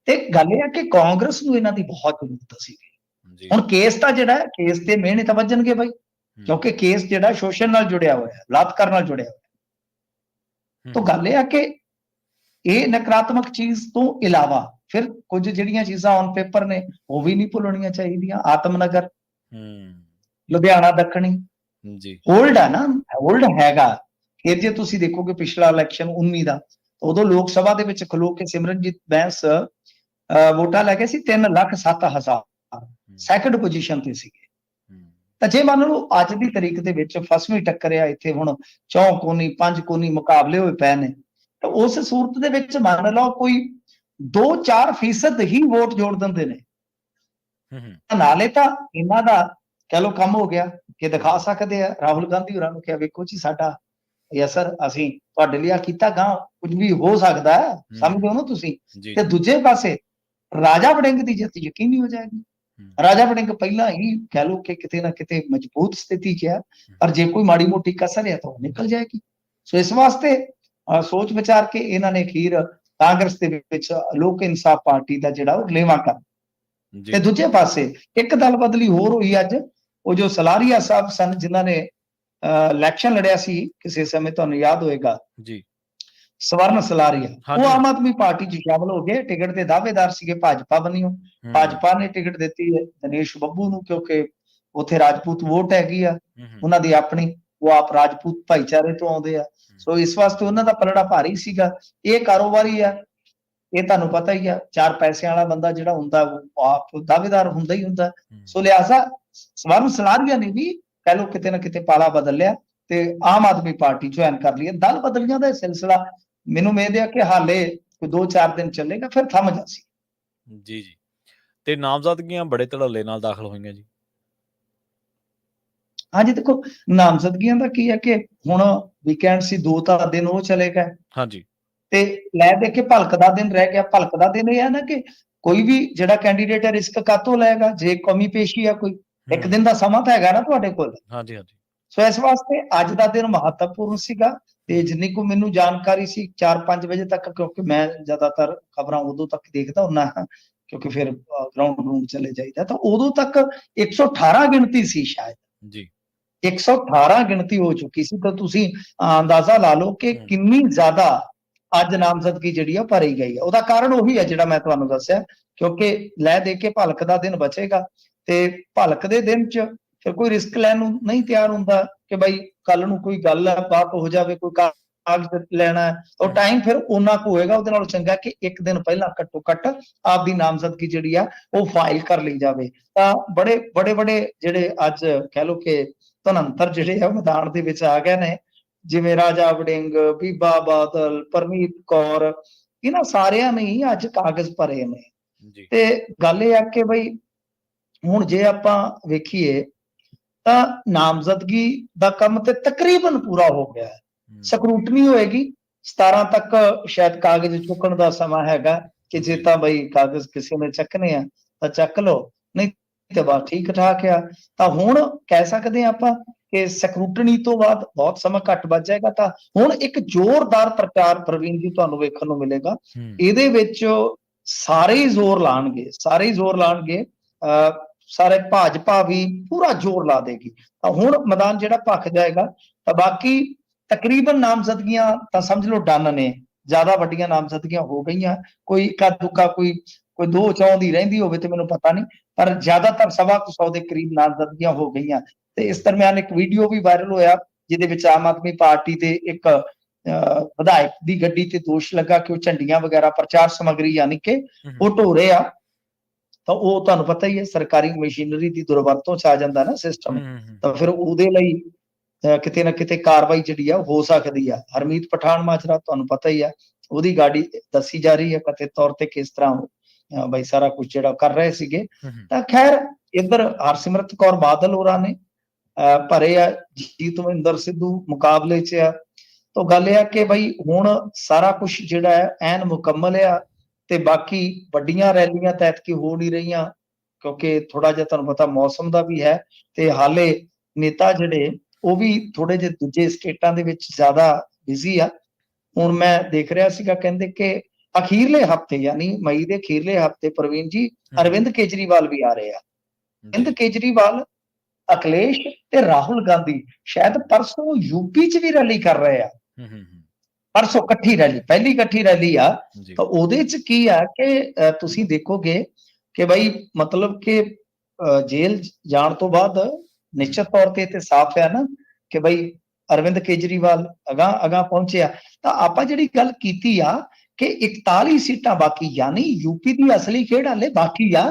ਤੇ ਗੱਲ ਇਹ ਹੈ ਕਿ ਕਾਂਗਰਸ ਨੂੰ ਇਹਨਾਂ ਦੀ ਬਹੁਤ ਜ਼ਰੂਰਤ ਸੀ ਹੁਣ ਕੇਸ ਤਾਂ ਜਿਹੜਾ ਕੇਸ ਤੇ ਮਿਹਨਤ ਵੱਜਣਗੇ ਬਾਈ। ਕਿਉਂਕਿ ਕੇਸ ਜਿਹੜਾ ਸ਼ੋਸ਼ਣ ਨਾਲ ਜੁੜਿਆ ਹੋਇਆ ਹੈ ਬਲਾਤਕਾਰ ਨਾਲ ਜੁੜਿਆ ਹੋਇਆ। ਹੈ। ਤਾਂ ਗੱਲ ਇਹ ਹੈ ਕਿ ਇਹ ਨਕਾਰਾਤਮਕ ਚੀਜ਼ ਤੋਂ ਇਲਾਵਾ ਫਿਰ ਕੁਝ ਜਿਹੜੀਆਂ ਚੀਜ਼ਾਂ ਔਨ ਪੇਪਰ ਨੇ ਉਹ ਵੀ ਨਹੀਂ ਭੁੱਲਣੀਆਂ ਚਾਹੀਦੀਆਂ। ਆਤਮਨਗਰ ਹੂੰ। ਲੁਧਿਆਣਾ ਦੱਖਣੀ। ਜੀ। ਓਲਡ ਹੈ ਨਾ ਓਲਡ ਹੈਗਾ। ਫਿਰ ਜੇ ਤੁਸੀਂ ਦੇਖੋਗੇ ਪਿਛਲਾ ਇਲੈਕਸ਼ਨ 19 ਦਾ ਉਦੋਂ ਲੋਕ ਸਭਾ ਦੇ ਵਿੱਚ ਖਲੋ ਕੇ ਸਿਮਰਨਜੀਤ ਬੈਂਸ ਵੋਟਾਂ ਲੈ ਕੇ ਸੀ 3 ਲੱਖ 7 ਹਜ਼ਾਰ। ਹੂੰ, ਸੈਕੰਡ ਪੋਜੀਸ਼ਨ ਤੇ ਹੂੰ, ਤਾਂ ਜੇ ਮੰਨ ਲਓ ਅੱਜ ਦੀ ਤਰੀਕ ਦੇ ਵਿੱਚ ਫਸਵੀਂ ਟੱਕਰਿਆ ਇੱਥੇ ਹੁਣ ਚੌਂ ਕੋਨੀ ਪੰਜ ਕੋਨੀ ਮੁਕਾਬਲੇ ਹੋਏ ਪਏ ਨੇ ਤਾਂ ਉਸ ਸੂਰਤ ਦੇ ਵਿੱਚ ਮੰਨ ਲਓ ਕੋਈ 2-4 ਫੀਸਦ ਹੀ ਵੋਟ ਜੋੜ ਦਿੰਦੇ ਨੇ। ਹੂੰ, ਨਾਲੇ ਤਾਂ ਇਹਨਾਂ ਦਾ ਕਹਿ ਲਓ ਕੰਮ ਹੋ ਗਿਆ ਕਿ ਦਿਖਾ ਸਕਦੇ ਆ। ਰਾਹੁਲ ਗਾਂਧੀ ਹੋਰਾਂ ਨੂੰ ਕਿਹਾ ਵੇਖੋ ਜੀ ਸਾਡਾ ਇਹ ਅਸਰ ਅਸੀਂ ਤੁਹਾਡੇ ਲਈ ਆ ਕੀਤਾ ਗਾਂ ਕੁਝ ਵੀ ਹੋ ਸਕਦਾ ਹੈ ਸਮਝਦੇ ਹੋ ਨਾ ਤੁਸੀਂ। ਤੇ ਦੂਜੇ ਪਾਸੇ ਰਾਜਾ ਵੜਿੰਗ ਦੀ ਜਿੱਤ ਯਕੀਨੀ ਹੋ ਜਾਏਗੀ। ਰਾਜਾ ਵੜਿੰਗ ਪਹਿਲਾਂ ਹੀ ਕਹਿ ਲਓ ਕਿ ਕਿਤੇ ਨਾ ਕਿਤੇ ਮਜ਼ਬੂਤ ਸਥਿਤੀ 'ਚ ਹੈ। ਪਰ ਜੇ ਕੋਈ ਮਾੜੀ ਮੋਟੀ ਕਸਰ ਹੈ ਤਾਂ ਉਹ ਨਿਕਲ ਜਾਏਗੀ ਸੋ ਇਸ ਵਾਸਤੇ ਸੋਚ ਵਿਚਾਰ ਕੇ ਇਹਨਾਂ ਨੇ ਅਖੀਰ ਕਾਂਗਰਸ ਦੇ ਵਿੱਚ ਲੋਕ ਇਨਸਾਫ ਪਾਰਟੀ ਦਾ ਜਿਹੜਾ ਉਹ ਲੇਵਾ ਕਰ ਤੇ ਦੂਜੇ ਪਾਸੇ ਇੱਕ ਦਲ ਬਦਲੀ ਹੋਰ ਹੋਈ ਅੱਜ ਉਹ ਜੋ ਸਲਾਰੀਆ ਸਾਹਿਬ ਸਨ ਜਿਨ੍ਹਾਂ ਨੇ ਇਲੈਕਸ਼ਨ ਲੜਿਆ ਸੀ ਕਿਸੇ ਸਮੇਂ ਤੁਹਾਨੂੰ ਯਾਦ ਹੋਏਗਾ। ਜੀ। ਸਵਰਨ ਸਲਾਰੀਆ। ਉਹ ਆਮ ਆਦਮੀ ਪਾਰਟੀ 'ਚ ਸ਼ਾਮਲ ਹੋ ਗਏ ਟਿਕਟ ਦੇ ਦਾਅਵੇਦਾਰ ਸੀਗੇ ਭਾਜਪਾ ਬਣੀਓ ਹੂੰ, ਭਾਜਪਾ ਨੇ ਟਿਕਟ ਦਿੱਤੀ ਹੈ ਦਿਨੇਸ਼ ਬੱਬੂ ਨੂੰ ਕਿਉਂਕਿ ਉੱਥੇ ਰਾਜਪੂਤ ਵੋਟ ਹੈਗੀ ਆ। ਉਹਨਾਂ ਦੀ ਆਪਣੀ ਉਹ ਆਪ ਰਾਜਪੂਤ ਭਾਈਚਾਰੇ ਤੋਂ ਆਉਂਦੇ ਆ। ਸੋ ਇਸ ਵਾਸਤੇ ਉਹਨਾਂ ਦਾ ਪਲੜਾ ਭਾਰੀ ਸੀਗਾ। ਇਹ ਕਾਰੋਬਾਰੀ ਆ। ਇਹ ਤੁਹਾਨੂੰ ਪਤਾ ਹੀ ਆ ਚਾਰ ਪੈਸਿਆਂ ਵਾਲਾ ਬੰਦਾ ਜਿਹੜਾ ਹੁੰਦਾ ਉਹ ਆਪ ਦਾਅਵੇਦਾਰ ਹੁੰਦਾ ਹੀ ਹੁੰਦਾ। ਸੋ ਲਿਆਸਾ ਸਵਰਨ ਸਲਾਰੀਆ ਨੇ ਵੀ ਕਹਿ ਲਓ ਕਿਤੇ ਨਾ ਕਿਤੇ ਪਾਲਾ ਬਦਲ ਲਿਆ ਤੇ ਆਮ ਆਦਮੀ ਪਾਰਟੀ ਜੁਆਇਨ ਕਰ ਲਈ। ਦਲ ਬਦਲੀਆਂ ਦਾ ਇਹ ਸਿਲਸਿਲਾ ਮੈਨੂੰ ਉਮੀਦ ਹੈ ਕਿ ਹਾਲੇ ਕੋਈ 2-4 ਦਿਨ ਚੱਲੇਗਾ ਫਿਰ ਥੰਮ ਜਾਸੀ ਜੀ ਜੀ। ਤੇ ਨਾਮਜ਼ਦਗੀਆਂ ਬੜੇ ਧੜੱਲੇ ਨਾਲ ਦਾਖਲ ਹੋਈਆਂ ਜੀ। ਹਾਂਜੀ ਦੇਖੋ ਨਾਮਜ਼ਦਗੀਆਂ ਦਾ ਕੀ ਹੈ ਕਿ ਹੁਣ ਵੀਕਐਂਡ ਸੀ ਦੋ ਤਾਂ ਦਿਨ ਉਹ ਚਲੇ ਗਏ। ਹਾਂਜੀ। ਤੇ ਲੈ ਦੇ ਕੇ ਭਲਕ ਦਾ ਦਿਨ ਰਹਿ ਗਿਆ। ਭਲਕ ਦਾ ਦਿਨ ਇਹ ਹੈ ਨਾ ਕਿ ਕੋਈ ਵੀ ਜਿਹੜਾ ਕੈਂਡੀਡੇਟ ਹੈ ਰਿਸਕ ਕਾਤੋਂ ਲਏਗਾ? ਜੇ ਕਮੀ ਪੇਸ਼ੀ ਆ ਕੋਈ ਇੱਕ ਦਿਨ ਦਾ ਸਮਾਂ ਤਾਂ ਹੈਗਾ ਨਾ ਤੁਹਾਡੇ ਕੋਲ। ਹਾਂਜੀ ਹਾਂਜੀ। ਸੋ ਇਸ ਵਾਸਤੇ ਅੱਜ ਦਾ ਦਿਨ ਮਹੱਤਵਪੂਰਨ ਸੀਗਾ। ਤੇ ਜਿੰਨੀ ਕੋ ਮੈਨੂੰ ਜਾਣਕਾਰੀ ਸੀ 4-5 ਵਜੇ ਤੱਕ ਕਿਉਂਕਿ ਮੈਂ ਜ਼ਿਆਦਾਤਰ ਖਬਰਾਂ ਉਦੋਂ ਤੱਕ ਦੇਖਦਾ ਹੁੰਨਾ ਹਾਂ ਕਿਉਂਕਿ ਫਿਰ ਗਰਾਊਂਡ ਰੂਮ ਚਲੇ ਜਾਈਦਾ। ਤਾਂ ਉਦੋਂ ਤੱਕ 118 ਗਿਣਤੀ ਸੀ ਸ਼ਾਇਦ। ਜੀ। 118 ਗਿਣਤੀ ਹੋ ਚੁੱਕੀ ਸੀ। ਤਾਂ ਤੁਸੀਂ ਅੰਦਾਜ਼ਾ ਲਾ ਲਓ ਕਿ। ਕਿੰਨੀ ਜ਼ਿਆਦਾ ਅੱਜ ਨਾਮਜ਼ਦਗੀ ਜਿਹੜੀ ਆ ਭਰੀ ਗਈ ਹੈ ਉਹਦਾ ਕਾਰਨ ਉਹੀ ਹੈ ਜਿਹੜਾ ਮੈਂ ਤੁਹਾਨੂੰ ਦੱਸਿਆ ਕਿਉਂਕਿ ਲੈ ਦੇ ਕੇ ਭਲਕ ਦਾ ਦਿਨ ਬਚੇਗਾ। ਤੇ ਭਲਕ ਦੇ ਦਿਨ 'ਚ ਫਿਰ ਕੋਈ ਰਿਸਕ ਲੈਣ ਨੂੰ ਨਹੀਂ ਤਿਆਰ ਹੁੰਦਾ ਕਿ ਬਾਈ ਕੱਲ ਨੂੰ ਕੋਈ ਗੱਲ ਹੈ ਬਾਤ ਹੋ ਜਾਵੇ ਕੋਈ ਕਾਗਜ਼ ਲੈਣਾ ਹੈ ਹਮ। ਟਾਈਮ ਫਿਰ ਉਹਨਾਂ ਕੋ ਹੋਏਗਾ ਉਹਦੇ ਨਾਲੋਂ ਚੰਗਾ ਕਿ ਇੱਕ ਦਿਨ ਪਹਿਲਾਂ ਘੱਟੋ ਘੱਟ ਆਪਦੀ ਨਾਮਜ਼ਦਗੀ ਜਿਹੜੀ ਆ ਉਹ ਫਾਈਲ ਕਰ ਲਈ ਜਾਵੇ। ਤਾਂ ਬੜੇ ਬੜੇ ਬੜੇ ਜਿਹੜੇ ਅੱਜ ਕਹਿ ਲਓ ਕਿ ਧਨੰਤਰ ਜਿਹੜੇ ਆ ਮੈਦਾਨ ਦੇ ਵਿੱਚ ਆ ਗਏ ਨੇ। ਜਿਵੇਂ ਰਾਜਾ ਵੜਿੰਗ ਬੀਬਾ ਬਾਦਲ ਪਰਮੀਤ ਕੌਰ ਇਹਨਾਂ ਸਾਰਿਆਂ ਨੇ ਹੀ ਅੱਜ ਕਾਗਜ਼ ਭਰੇ ਨੇ। ਤੇ ਗੱਲ ਇਹ ਆ ਕਿ ਬਈ ਹੁਣ ਜੇ ਆਪਾਂ ਵੇਖੀਏ ਤਾਂ ਨਾਮਜ਼ਦਗੀ ਦਾ ਕੰਮ ਤੇ ਤਕਰੀਬਨ ਪੂਰਾ ਹੋ ਗਿਆ ਹੈ। ਸਕਰੂਟਨੀ ਹੋਏਗੀ। 17 ਤੱਕ ਸ਼ਾਇਦ ਕਾਗਜ਼ ਚੁੱਕਣ ਦਾ ਸਮਾਂ ਹੈਗਾ ਕਿ ਜੇ ਤਾਂ ਬਈ ਕਾਗਜ਼ ਕਿਸੇ ਨੇ ਚੱਕਨੇ ਆ ਤਾਂ ਚੱਕ ਲਓ। ਨਹੀਂ ਤੇ ਬਸ ਠੀਕ ਠਾਕ ਆ। ਤਾਂ ਹੁਣ ਕਹਿ ਸਕਦੇ ਹਾਂ ਆਪਾਂ ਕਿ ਸਕਰੂਟਨੀ ਤੋਂ ਬਾਅਦ ਬਹੁਤ ਸਮਾਂ ਘੱਟ ਬਚ ਜਾਏਗਾ ਤਾਂ ਹੁਣ ਇੱਕ ਜ਼ੋਰਦਾਰ ਪ੍ਰਚਾਰ ਪ੍ਰਵੀਨ ਜੀ ਤੁਹਾਨੂੰ ਵੇਖਣ ਨੂੰ ਮਿਲੇਗਾ। ਇਹਦੇ ਵਿੱਚ ਸਾਰੇ ਹੀ ਜ਼ੋਰ ਲਾਣਗੇ ਸਾਰੇ ਹੀ ਜ਼ੋਰ ਲਾਣਗੇ। ਸਾਰੇ ਭਾਜਪਾ ਵੀ ਪੂਰਾ ਜ਼ੋਰ ਲਾ ਦੇਗੀ। ਤਾਂ ਹੁਣ ਮੈਦਾਨ ਜਿਹੜਾ ਭਖ ਜਾਏਗਾ ਤਾਂ ਬਾਕੀ ਤਕਰੀਬਨ ਨਾਮਜ਼ਦਗੀਆਂ ਤਾਂ ਸਮਝ ਲਓ ਡਨ ਨੇ। ਜ਼ਿਆਦਾ ਵੱਡੀਆਂ ਨਾਮਜ਼ਦਗੀਆਂ ਹੋ ਗਈਆਂ। ਕੋਈ ਇੱਕਾ ਦੁੱਕਾ ਕੋਈ ਕੋਈ ਦੋ ਚੌਂ ਦੀ ਰਹਿੰਦੀ ਹੋਵੇ ਤੇ ਮੈਨੂੰ ਪਤਾ ਨਹੀਂ ਪਰ ਜ਼ਿਆਦਾਤਰ ਸਵਾ ਕੁ ਸੌ ਦੇ ਕਰੀਬ ਨਾਮਜ਼ਦਗੀਆਂ ਹੋ ਗਈਆਂ। ਤੇ ਇਸ ਦਰਮਿਆਨ ਇੱਕ ਵੀਡੀਓ ਵੀ ਵਾਇਰਲ ਹੋਇਆ ਜਿਹਦੇ ਵਿੱਚ ਆਮ ਆਦਮੀ ਪਾਰਟੀ ਦੇ ਇੱਕ ਵਿਧਾਇਕ ਦੀ ਗੱਡੀ ਤੇ ਦੋਸ਼ ਲੱਗਾ ਕਿ ਉਹ ਝੰਡੀਆਂ ਵਗੈਰਾ ਪ੍ਰਚਾਰ ਸਮੱਗਰੀ ਯਾਨੀ ਕਿ ਉਹ ਢੋ ਰਹੇ ਆ। ਤਾਂ ਉਹ ਤੁਹਾਨੂੰ ਪਤਾ ਹੀ ਹੈ ਸਰਕਾਰੀ ਮਸ਼ੀਨਰੀ ਦੀ ਦੁਰਵਰਤੋਂ ਚ ਆ ਜਾਂਦਾ ਨਾ ਸਿਸਟਮ ਤਾਂ ਫਿਰ ਉਹਦੇ ਲਈ ਕਿਤੇ ਨਾ ਕਿਤੇ ਕਾਰਵਾਈ ਜਿਹੜੀ ਆ ਹੋ ਸਕਦੀ ਆ। ਹਰਮੀਤ ਪਠਾਨ ਮਾਜਰਾ ਤੁਹਾਨੂੰ ਪਤਾ ਹੀ ਆ ਉਹਦੀ ਗਾੜੀ ਦੱਸੀ ਜਾ ਰਹੀ ਹੈ ਕਥਿਤ ਤੌਰ ਤੇ ਕਿਸ ਤਰ੍ਹਾਂ ਬਈ ਸਾਰਾ ਕੁਝ ਜਿਹੜਾ ਕਰ ਰਹੇ ਸੀਗੇ। ਤਾਂ ਖੈਰ ਇੱਧਰ ਹਰਸਿਮਰਤ ਕੌਰ ਬਾਦਲ ਹੋਰਾਂ ਨੇ ਭਰੇ ਆ ਜੀਤਵਿੰਦਰ ਸਿੱਧੂ ਮੁਕਾਬਲੇ 'ਚ ਆ। ਤਾਂ ਗੱਲ ਇਹ ਆ ਕਿ ਬਈ ਹੁਣ ਸਾਰਾ ਕੁਝ ਜਿਹੜਾ ਹੈ ਐਨ ਮੁਕੰਮਲ ਆ ਤੇ ਬਾਕੀ ਵੱਡੀਆਂ ਰੈਲੀਆਂ ਤਾਂ ਐਤਕੀ ਹੋ ਨਹੀਂ ਰਹੀਆਂ ਕਿਉਂਕਿ ਥੋੜਾ ਜਿਹਾ ਤੁਹਾਨੂੰ ਪਤਾ ਮੌਸਮ ਦਾ ਵੀ ਹੈ ਤੇ ਹਾਲੇ ਨੇਤਾ ਜਿਹੜੇ ਉਹ ਵੀ ਥੋੜੇ ਜਿਹੇ ਦੂਜੇ ਸਟੇਟਾਂ ਦੇ ਵਿੱਚ ਜ਼ਿਆਦਾ ਬਿਜ਼ੀ ਆ। ਹੁਣ ਮੈਂ ਦੇਖ ਰਿਹਾ ਸੀਗਾ ਕਹਿੰਦੇ ਕਿ ਅਖੀਰਲੇ ਹਫ਼ਤੇ ਯਾਨੀ ਮਈ ਦੇ ਅਖੀਰਲੇ ਹਫ਼ਤੇ ਪ੍ਰਵੀਨ ਜੀ ਅਰਵਿੰਦ ਕੇਜਰੀਵਾਲ ਵੀ ਆ ਰਹੇ ਆ। ਅਰਵਿੰਦ ਕੇਜਰੀਵਾਲ ਅਖਿਲੇਸ਼ ਤੇ ਰਾਹੁਲ ਗਾਂਧੀ ਸ਼ਾਇਦ ਪਰਸੋਂ ਯੂਪੀ 'ਚ ਵੀ ਰੈਲੀ ਕਰ ਰਹੇ ਆ। ਹੂੰ, ਹੂੰ, ਹੂੰ, ਪਰਸੋਂ ਇਕੱਠੀ ਰੈਲੀ ਪਹਿਲੀ ਇਕੱਠੀ ਰੈਲੀ ਆ ਤਾਂ ਉਹਦੇ 'ਚ ਕੀ ਆ ਕਿ ਤੁਸੀਂ ਦੇਖੋਗੇ ਕਿ ਬਈ ਮਤਲਬ ਕਿ ਜੇਲ੍ਹ ਜਾਣ ਤੋਂ ਬਾਅਦ ਨਿਸ਼ਚਿਤ ਤੌਰ ਤੇ ਤੇ ਸਾਫ਼ ਹੈ ਨਾ ਕਿ ਬਈ ਅਰਵਿੰਦ ਕੇਜਰੀਵਾਲ ਅਗਾ ਅਗਾ ਪਹੁੰਚਿਆ ਤਾਂ ਆਪਾਂ ਜਿਹੜੀ ਗੱਲ ਕੀਤੀ ਆ ਕਿ 41 ਸੀਟਾਂ ਬਾਕੀ ਯਾਨੀ ਯੂਪੀ ਦੀ ਅਸਲੀ ਖੇਡ ਹਾਲੇ ਬਾਕੀ ਆ।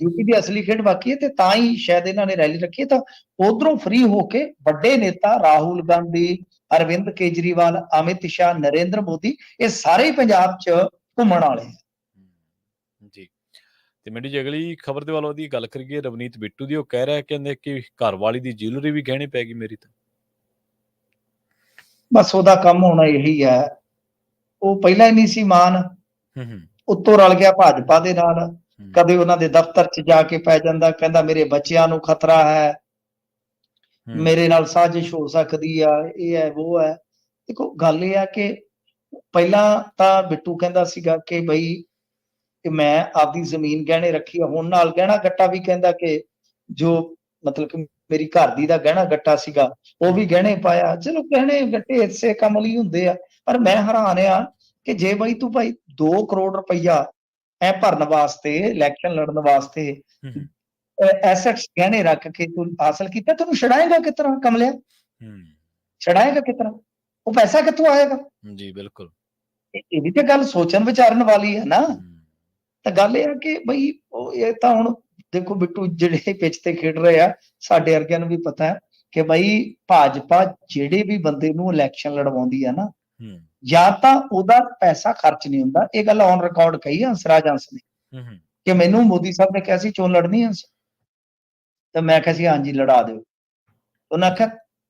ਯੂਪੀ ਦੀ ਅਸਲੀ ਖੇਡ ਬਾਕੀ ਹੈ ਤੇ ਤਾਂ ਹੀ ਸ਼ਾਇਦ ਇਹਨਾਂ ਨੇ ਰੈਲੀ ਰੱਖੀ ਤਾਂ ਉਧਰੋਂ ਫ੍ਰੀ ਹੋ ਕੇ ਵੱਡੇ ਨੇਤਾ ਰਾਹੁਲ ਗਾਂਧੀ ਅਰਵਿੰਦ ਕੇਜਰੀਵਾਲ ਅਮਿਤ ਸ਼ਾਹ ਨਰਿੰਦਰ ਮੋਦੀ ਇਹ ਸਾਰੇ ਹੀ ਪੰਜਾਬ 'ਚ ਘੁੰਮਣ ਵਾਲੇ ਜੀ। ਤੇ ਮਿੰਡੀ ਜੀ ਅਗਲੀ ਖਬਰ ਦੇ ਵੱਲੋਂ ਦੀ ਗੱਲ ਕਰੀਏ ਰਵਨੀਤ ਬਿੱਟੂ ਦੀ ਉਹ ਕਹਿ ਰਿਹਾ ਕਹਿੰਦੇ ਕਿ ਘਰ ਵਾਲੀ ਦੀ ਜਿਊਲਰੀ ਵੀ ਗਹਿਣੀ ਪੈ ਗਈ ਮੇਰੀ ਤਾਂ। ਬਸ ਉਹਦਾ ਕੰਮ ਹੋਣਾ ਇਹੀ ਹੈ। ਉਹ ਪਹਿਲਾਂ ਹੀ ਨਹੀਂ ਸੀ ਮਾਨ। ਹੂੰ ਹੂੰ। ਉੱਤੋਂ ਰਲ ਗਿਆ ਭਾਜਪਾ ਦੇ ਨਾਲ। ਕਦੇ ਉਹਨਾਂ ਦੇ ਦਫ਼ਤਰ 'ਚ ਜਾ ਕੇ ਪੈ ਜਾਂਦਾ ਕਹਿੰਦਾ ਮੇਰੇ ਬੱਚਿਆਂ ਨੂੰ ਖਤਰਾ ਹੂੰ, ਮੇਰੇ ਨਾਲ ਸਾਜ਼ਿਸ਼ ਹੋ ਸਕਦੀ ਆ ਇਹ ਹੈ ਉਹ ਹੈ। ਦੇਖੋ ਗੱਲ ਇਹ ਆ ਕਿ ਪਹਿਲਾਂ ਤਾਂ ਬਿੱਟੂ ਕਹਿੰਦਾ ਸੀਗਾ ਕਿ ਬਈ ਕਿ ਮੈਂ ਆਪਦੀ ਜ਼ਮੀਨ ਗਹਿਣੇ ਰੱਖੀ ਆ। ਹੁਣ ਨਾਲ ਗਹਿਣਾ ਗੱਟਾ ਵੀ ਕਹਿੰਦਾ ਕਿ ਜੋ ਮਤਲਬ ਕਿ ਮੇਰੀ ਘਰ ਦੀ ਦਾ ਗਹਿਣਾ ਗੱਟਾ ਸੀਗਾ ਉਹ ਵੀ ਗਹਿਣੇ ਪਾਇਆ। ਚਲੋ ਗਹਿਣੇ ਗੱਟੇ ਇਸੇ ਕੰਮ ਲਈ ਹੁੰਦੇ ਆ। ਪਰ ਮੈਂ ਹੈਰਾਨ ਆ ਕਿ ਜੇ ਬਈ ਤੂੰ ਭਾਈ 2 ਕਰੋੜ ਰੁਪਈਆ ਐ ਭਰਨ ਵਾਸਤੇ ਇਲੈਕਸ਼ਨ ਲੜਨ ਵਾਸਤੇ ਐਸੈਟਸ ਗਹਿਣੇ ਰੱਖ ਕੇ ਤੂੰ ਹਾਸਲ ਕੀਤਾ ਤੈਨੂੰ ਛਡਾਏਗਾ ਕਿਸ ਤਰ੍ਹਾਂ ਕਮਲਿਆ? ਹੂੰ, ਛਡਾਏਗਾ ਕਿਸ ਤਰ੍ਹਾਂ? ਉਹ ਪੈਸਾ ਕਿੱਥੋਂ ਆਏਗਾ? ਜੀ ਬਿਲਕੁਲ। ਇਹ ਵੀ ਤੇ ਗੱਲ ਸੋਚਣ ਵਿਚਾਰਨ ਵਾਲੀ ਹੈ ਨਾ। ਤਾਂ ਗੱਲ ਇਹ ਆ ਕਿ ਬਈ ਉਹ ਇਹ ਤਾਂ ਹੁਣ ਦੇਖੋ ਬਿੱਟੂ ਜਿਹੜੇ ਪਿੱਚ ਤੇ ਖੇਡ ਰਹੇ ਆ ਸਾਡੇ ਵਰਗਿਆਂ ਨੂੰ ਵੀ ਪਤਾ ਹੈ ਕਿ ਬਈ ਭਾਜਪਾ ਜਿਹੜੇ ਵੀ ਬੰਦੇ ਨੂੰ ਇਲੈਕਸ਼ਨ ਲੜਵਾਉਂਦੀ ਆ ਨਾ ਹੂੰ, ਜਾਂ ਤਾਂ ਉਹਦਾ ਪੈਸਾ ਖਰਚ ਨਹੀਂ ਹੁੰਦਾ। ਇਹ ਗੱਲ ਔਨ ਰਿਕਾਰਡ ਕਹੀ ਆ ਹੰਸਰਾਜ ਹੰਸ ਨੇ ਹੂੰ, ਹੂੰ, ਕਿ ਮੈਨੂੰ ਮੋਦੀ ਸਾਹਿਬ ਨੇ ਕਿਹਾ ਸੀ ਚੋਣ ਲੜਨੀ ਹੈ ਤਾਂ ਮੈਂ ਕਿਹਾ ਸੀ ਹਾਂਜੀ ਲੜਾ ਦਿਓ। ਉਹਨਾਂ ਆਖਿਆ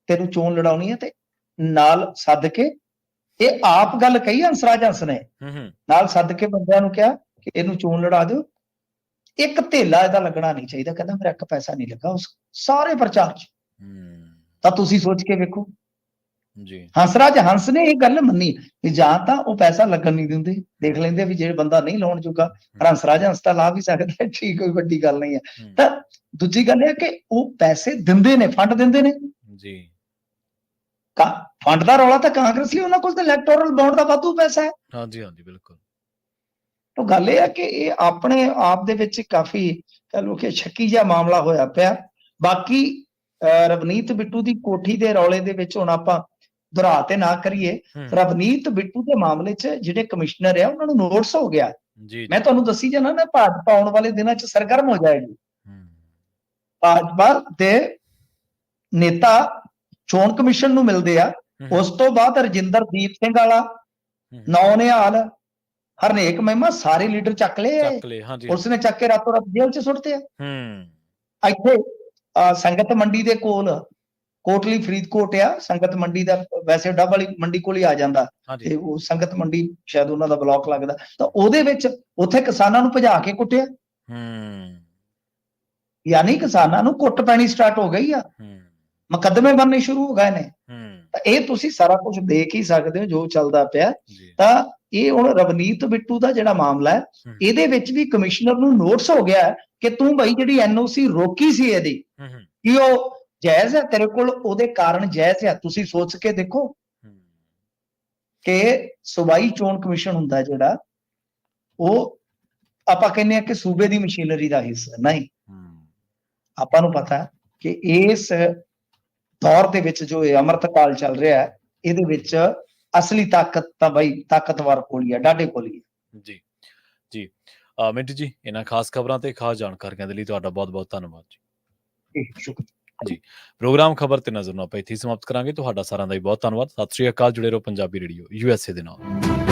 ਤੈਨੂੰ ਚੋਣ ਲੜਾਉਣੀ ਹੈ ਤੇ ਨਾਲ ਸੱਦ ਕੇ ਇਹ ਆਪ ਗੱਲ ਕਹੀ ਹੰਸਰਾਜ ਹੰਸ ਨੇ। ਨਾਲ ਸੱਦ ਕੇ ਬੰਦਿਆਂ ਨੂੰ ਕਿਹਾ ਕਿ ਇਹਨੂੰ ਚੋਣ ਲੜਾ ਦਿਓ। ਇੱਕ ਧੇਲਾ ਇਹਦਾ ਲੱਗਣਾ ਨਹੀਂ ਚਾਹੀਦਾ। ਕਹਿੰਦਾ ਮੇਰਾ ਇੱਕ ਪੈਸਾ ਨਹੀਂ ਲੱਗਾ ਉਸ ਸਾਰੇ ਪ੍ਰਚਾਰ 'ਚ। ਤਾਂ ਤੁਸੀਂ ਸੋਚ ਕੇ ਵੇਖੋ। ਜੀ। ਹੰਸਰਾਜ ਹੰਸ ਨੇ ਇਹ ਗੱਲ ਮੰਨੀ ਕਿ ਜਾਂ ਤਾਂ ਉਹ ਪੈਸਾ ਲੱਗਣ ਨਹੀਂ ਦਿੰਦੇ। ਦੇਖ ਲੈਂਦੇ ਵੀ ਜੇ ਬੰਦਾ ਨਹੀਂ ਲਾਉਣ ਜੋਗਾ ਹੰਸਰਾਜ ਹੰਸ ਤਾਂ ਲਾ ਵੀ ਸਕਦਾ ਠੀਕ ਕੋਈ ਵੱਡੀ ਗੱਲ ਨਹੀਂ ਹੈ। ਤਾਂ ਦੂਜੀ ਗੱਲ ਇਹ ਹੈ ਕਿ ਉਹ ਪੈਸੇ ਦਿੰਦੇ ਨੇ ਫੰਡ ਦਿੰਦੇ ਨੇ। ਜੀ। ਫੰਡ ਦਾ ਰੌਲਾ ਤਾਂ ਕਾਂਗਰਸ ਲਈ ਉਹਨਾਂ ਕੋਲ ਤਾਂ ਇਲੈਕਟੋਰਲ ਬੌਂਡ ਦਾ ਵਾਧੂ ਪੈਸਾ ਹੈ। ਹਾਂਜੀ ਹਾਂਜੀ ਬਿਲਕੁਲ। ਤਾਂ ਗੱਲ ਇਹ ਹੈ ਕਿ ਇਹ ਆਪਣੇ ਆਪ ਦੇ ਵਿੱਚ ਕਾਫੀ ਕਹ ਲਓ ਕਿ ਸ਼ੱਕੀ ਜਿਹਾ ਮਾਮਲਾ ਹੋਇਆ ਪਿਆ। ਬਾਕੀ ਰਵਨੀਤ ਬਿੱਟੂ ਦੀ ਕੋਠੀ ਦੇ ਰੌਲੇ ਦੇ ਵਿੱਚ ਹੁਣ ਆਪਾਂ ਦੁਹਰਾ ਤੇ ਨਾ ਕਰੀਏ। ਰਵਨੀਤ ਬਿੱਟੂ ਦੇ ਮਾਮਲੇ 'ਚ ਜਿਹੜੇ ਕਮਿਸ਼ਨਰ ਆ ਉਹਨਾਂ ਨੂੰ ਨੋਟਿਸ ਹੋ ਗਿਆ। ਜੀ ਮੈਂ ਤੁਹਾਨੂੰ ਦੱਸੀ ਜਾਣਾ ਨਾ ਭਾਜਪਾ ਆਉਣ ਵਾਲੇ ਦਿਨਾਂ 'ਚ ਸਰਗਰਮ ਹੋ ਜਾਏਗੀ। ਭਾਜਪਾ ਦੇ ਨੇਤਾ ਚੋਣ ਕਮਿਸ਼ਨ ਨੂੰ ਮਿਲਦੇ ਆ। ਉਸ ਤੋਂ ਬਾਅਦ ਰਜਿੰਦਰਦੀਪ ਸਿੰਘ ਵਾਲਾ ਨੌ ਨਿਹਾਲ ਹਰਨੇਕ ਮਹਿਮਾ ਸਾਰੇ ਲੀਡਰ ਚੱਕ ਲਏ। ਚੱਕ ਲਏ ਹਾਂਜੀ। ਪੁਲਿਸ ਨੇ ਚੱਕ ਕੇ ਰਾਤੋਂ ਰਾਤ ਜੇਲ੍ਹ 'ਚ ਸੁੱਟਦੇ ਆ। ਹੂੰ। ਇੱਥੇ ਸੰਗਤ ਮੰਡੀ ਦੇ ਕੋਲ ਕੋਟਲੀ ਫਰੀਦਕੋਟ ਆ ਸੰਗਤ ਮੰਡੀ ਦਾ ਵੈਸੇ ਡੱਬ ਵਾਲੀ ਮੰਡੀ ਕੋਲ ਹੀ ਆ ਜਾਂਦਾ ਤੇ ਉਹ ਸੰਗਤ ਮੰਡੀ ਸ਼ਾਇਦ ਉਹਨਾਂ ਦਾ ਬਲਾਕ ਲੱਗਦਾ। ਤਾਂ ਉਹਦੇ ਵਿੱਚ ਉੱਥੇ ਕਿਸਾਨਾਂ ਨੂੰ ਭਜਾ ਕੇ ਕੁੱਟਿਆ। ਹੂੰ। ਯਾਨੀ ਕਿਸਾਨਾਂ ਨੂੰ ਕੁੱਟ ਪੈਣੀ ਸਟਾਰਟ ਹੋ ਗਈ ਆ। ਹੂੰ। ਮੁਕੱਦਮੇ ਬਣਨੇ ਸ਼ੁਰੂ ਹੋ ਗਏ ਨੇ। ਹੂੰ। ਤਾਂ ਇਹ ਤੁਸੀਂ ਸਾਰਾ ਕੁਝ ਦੇਖ ਹੀ ਸਕਦੇ ਹੋ ਜੋ ਚੱਲਦਾ ਪਿਆ। ਤਾਂ ਇਹ ਹੁਣ ਰਵਨੀਤ ਬਿੱਟੂ ਦਾ ਜਿਹੜਾ ਮਾਮਲਾ ਹੈ ਇਹਦੇ ਵਿੱਚ ਵੀ ਕਮਿਸ਼ਨਰ ਨੂੰ ਨੋਟਿਸ ਹੋ ਗਿਆ ਕਿ ਤੂੰ ਭਾਈ ਜਿਹੜੀ ਐਨਓਸੀ ਰੋਕੀ ਸੀ ਇਹਦੀ ਹੂੰ ਹੂੰ, ਕਿ ਉਹ ਜਾਇਜ਼ ਹੈ ਤੇਰੇ ਕੋਲ ਉਹਦੇ ਕਾਰਨ ਜਾਇਜ਼ ਹੈ। ਤੁਸੀਂ ਸੋਚ ਕੇ ਦੇਖੋ ਕਿ ਸੂਬਾਈ ਚੋਣ ਕਮਿਸ਼ਨ ਹੁੰਦਾ ਜਿਹੜਾ ਉਹ ਆਪਾਂ ਕਹਿੰਦੇ ਆ ਕਿ ਸੂਬੇ ਦੀ ਮਸ਼ੀਨਰੀ ਦਾ ਹਿੱਸਾ ਨਹੀਂ? ਆਪਾਂ ਨੂੰ ਪਤਾ ਕਿ ਇਸ ਦੌਰ ਦੇ ਵਿੱਚ ਜੋ ਇਹ ਅਮਰਤਕਾਲ ਚੱਲ ਰਿਹਾ ਹੈ ਇਹਦੇ ਵਿੱਚ ਅਸਲੀ ਤਾਕਤ ਤਾਂ ਬਈ ਤਾਕਤਵਰ ਕੋਲ ਹੀ ਹੈ ਡਾਡੇ ਕੋਲ ਹੀ। ਹੈ ਜੀ। ਜੀ ਮਿੰਟੂ ਜੀ ਇਹਨਾਂ ਖਾਸ ਖਬਰਾਂ ਤੇ ਖਾਸ ਜਾਣਕਾਰੀਆਂ ਦੇ ਲਈ ਤੁਹਾਡਾ ਬਹੁਤ ਬਹੁਤ ਧੰਨਵਾਦ ਜੀ। ਇਹ ਜੀ ਪ੍ਰੋਗਰਾਮ ਖਬਰ ਤੇ ਨਜ਼ਰ ਨੂੰ ਆਪਾਂ ਇੱਥੇ ਸਮਾਪਤ ਕਰਾਂਗੇ। ਤੁਹਾਡਾ ਸਾਰਿਆਂ ਦਾ ਵੀ ਬਹੁਤ ਧੰਨਵਾਦ। ਸਤਿ ਸ਼੍ਰੀ ਅਕਾਲ, ਜੁੜੇ ਰਹੋ ਪੰਜਾਬੀ ਰੇਡੀਓ ਯੂਐਸਏ ਦੇ ਨਾਲ।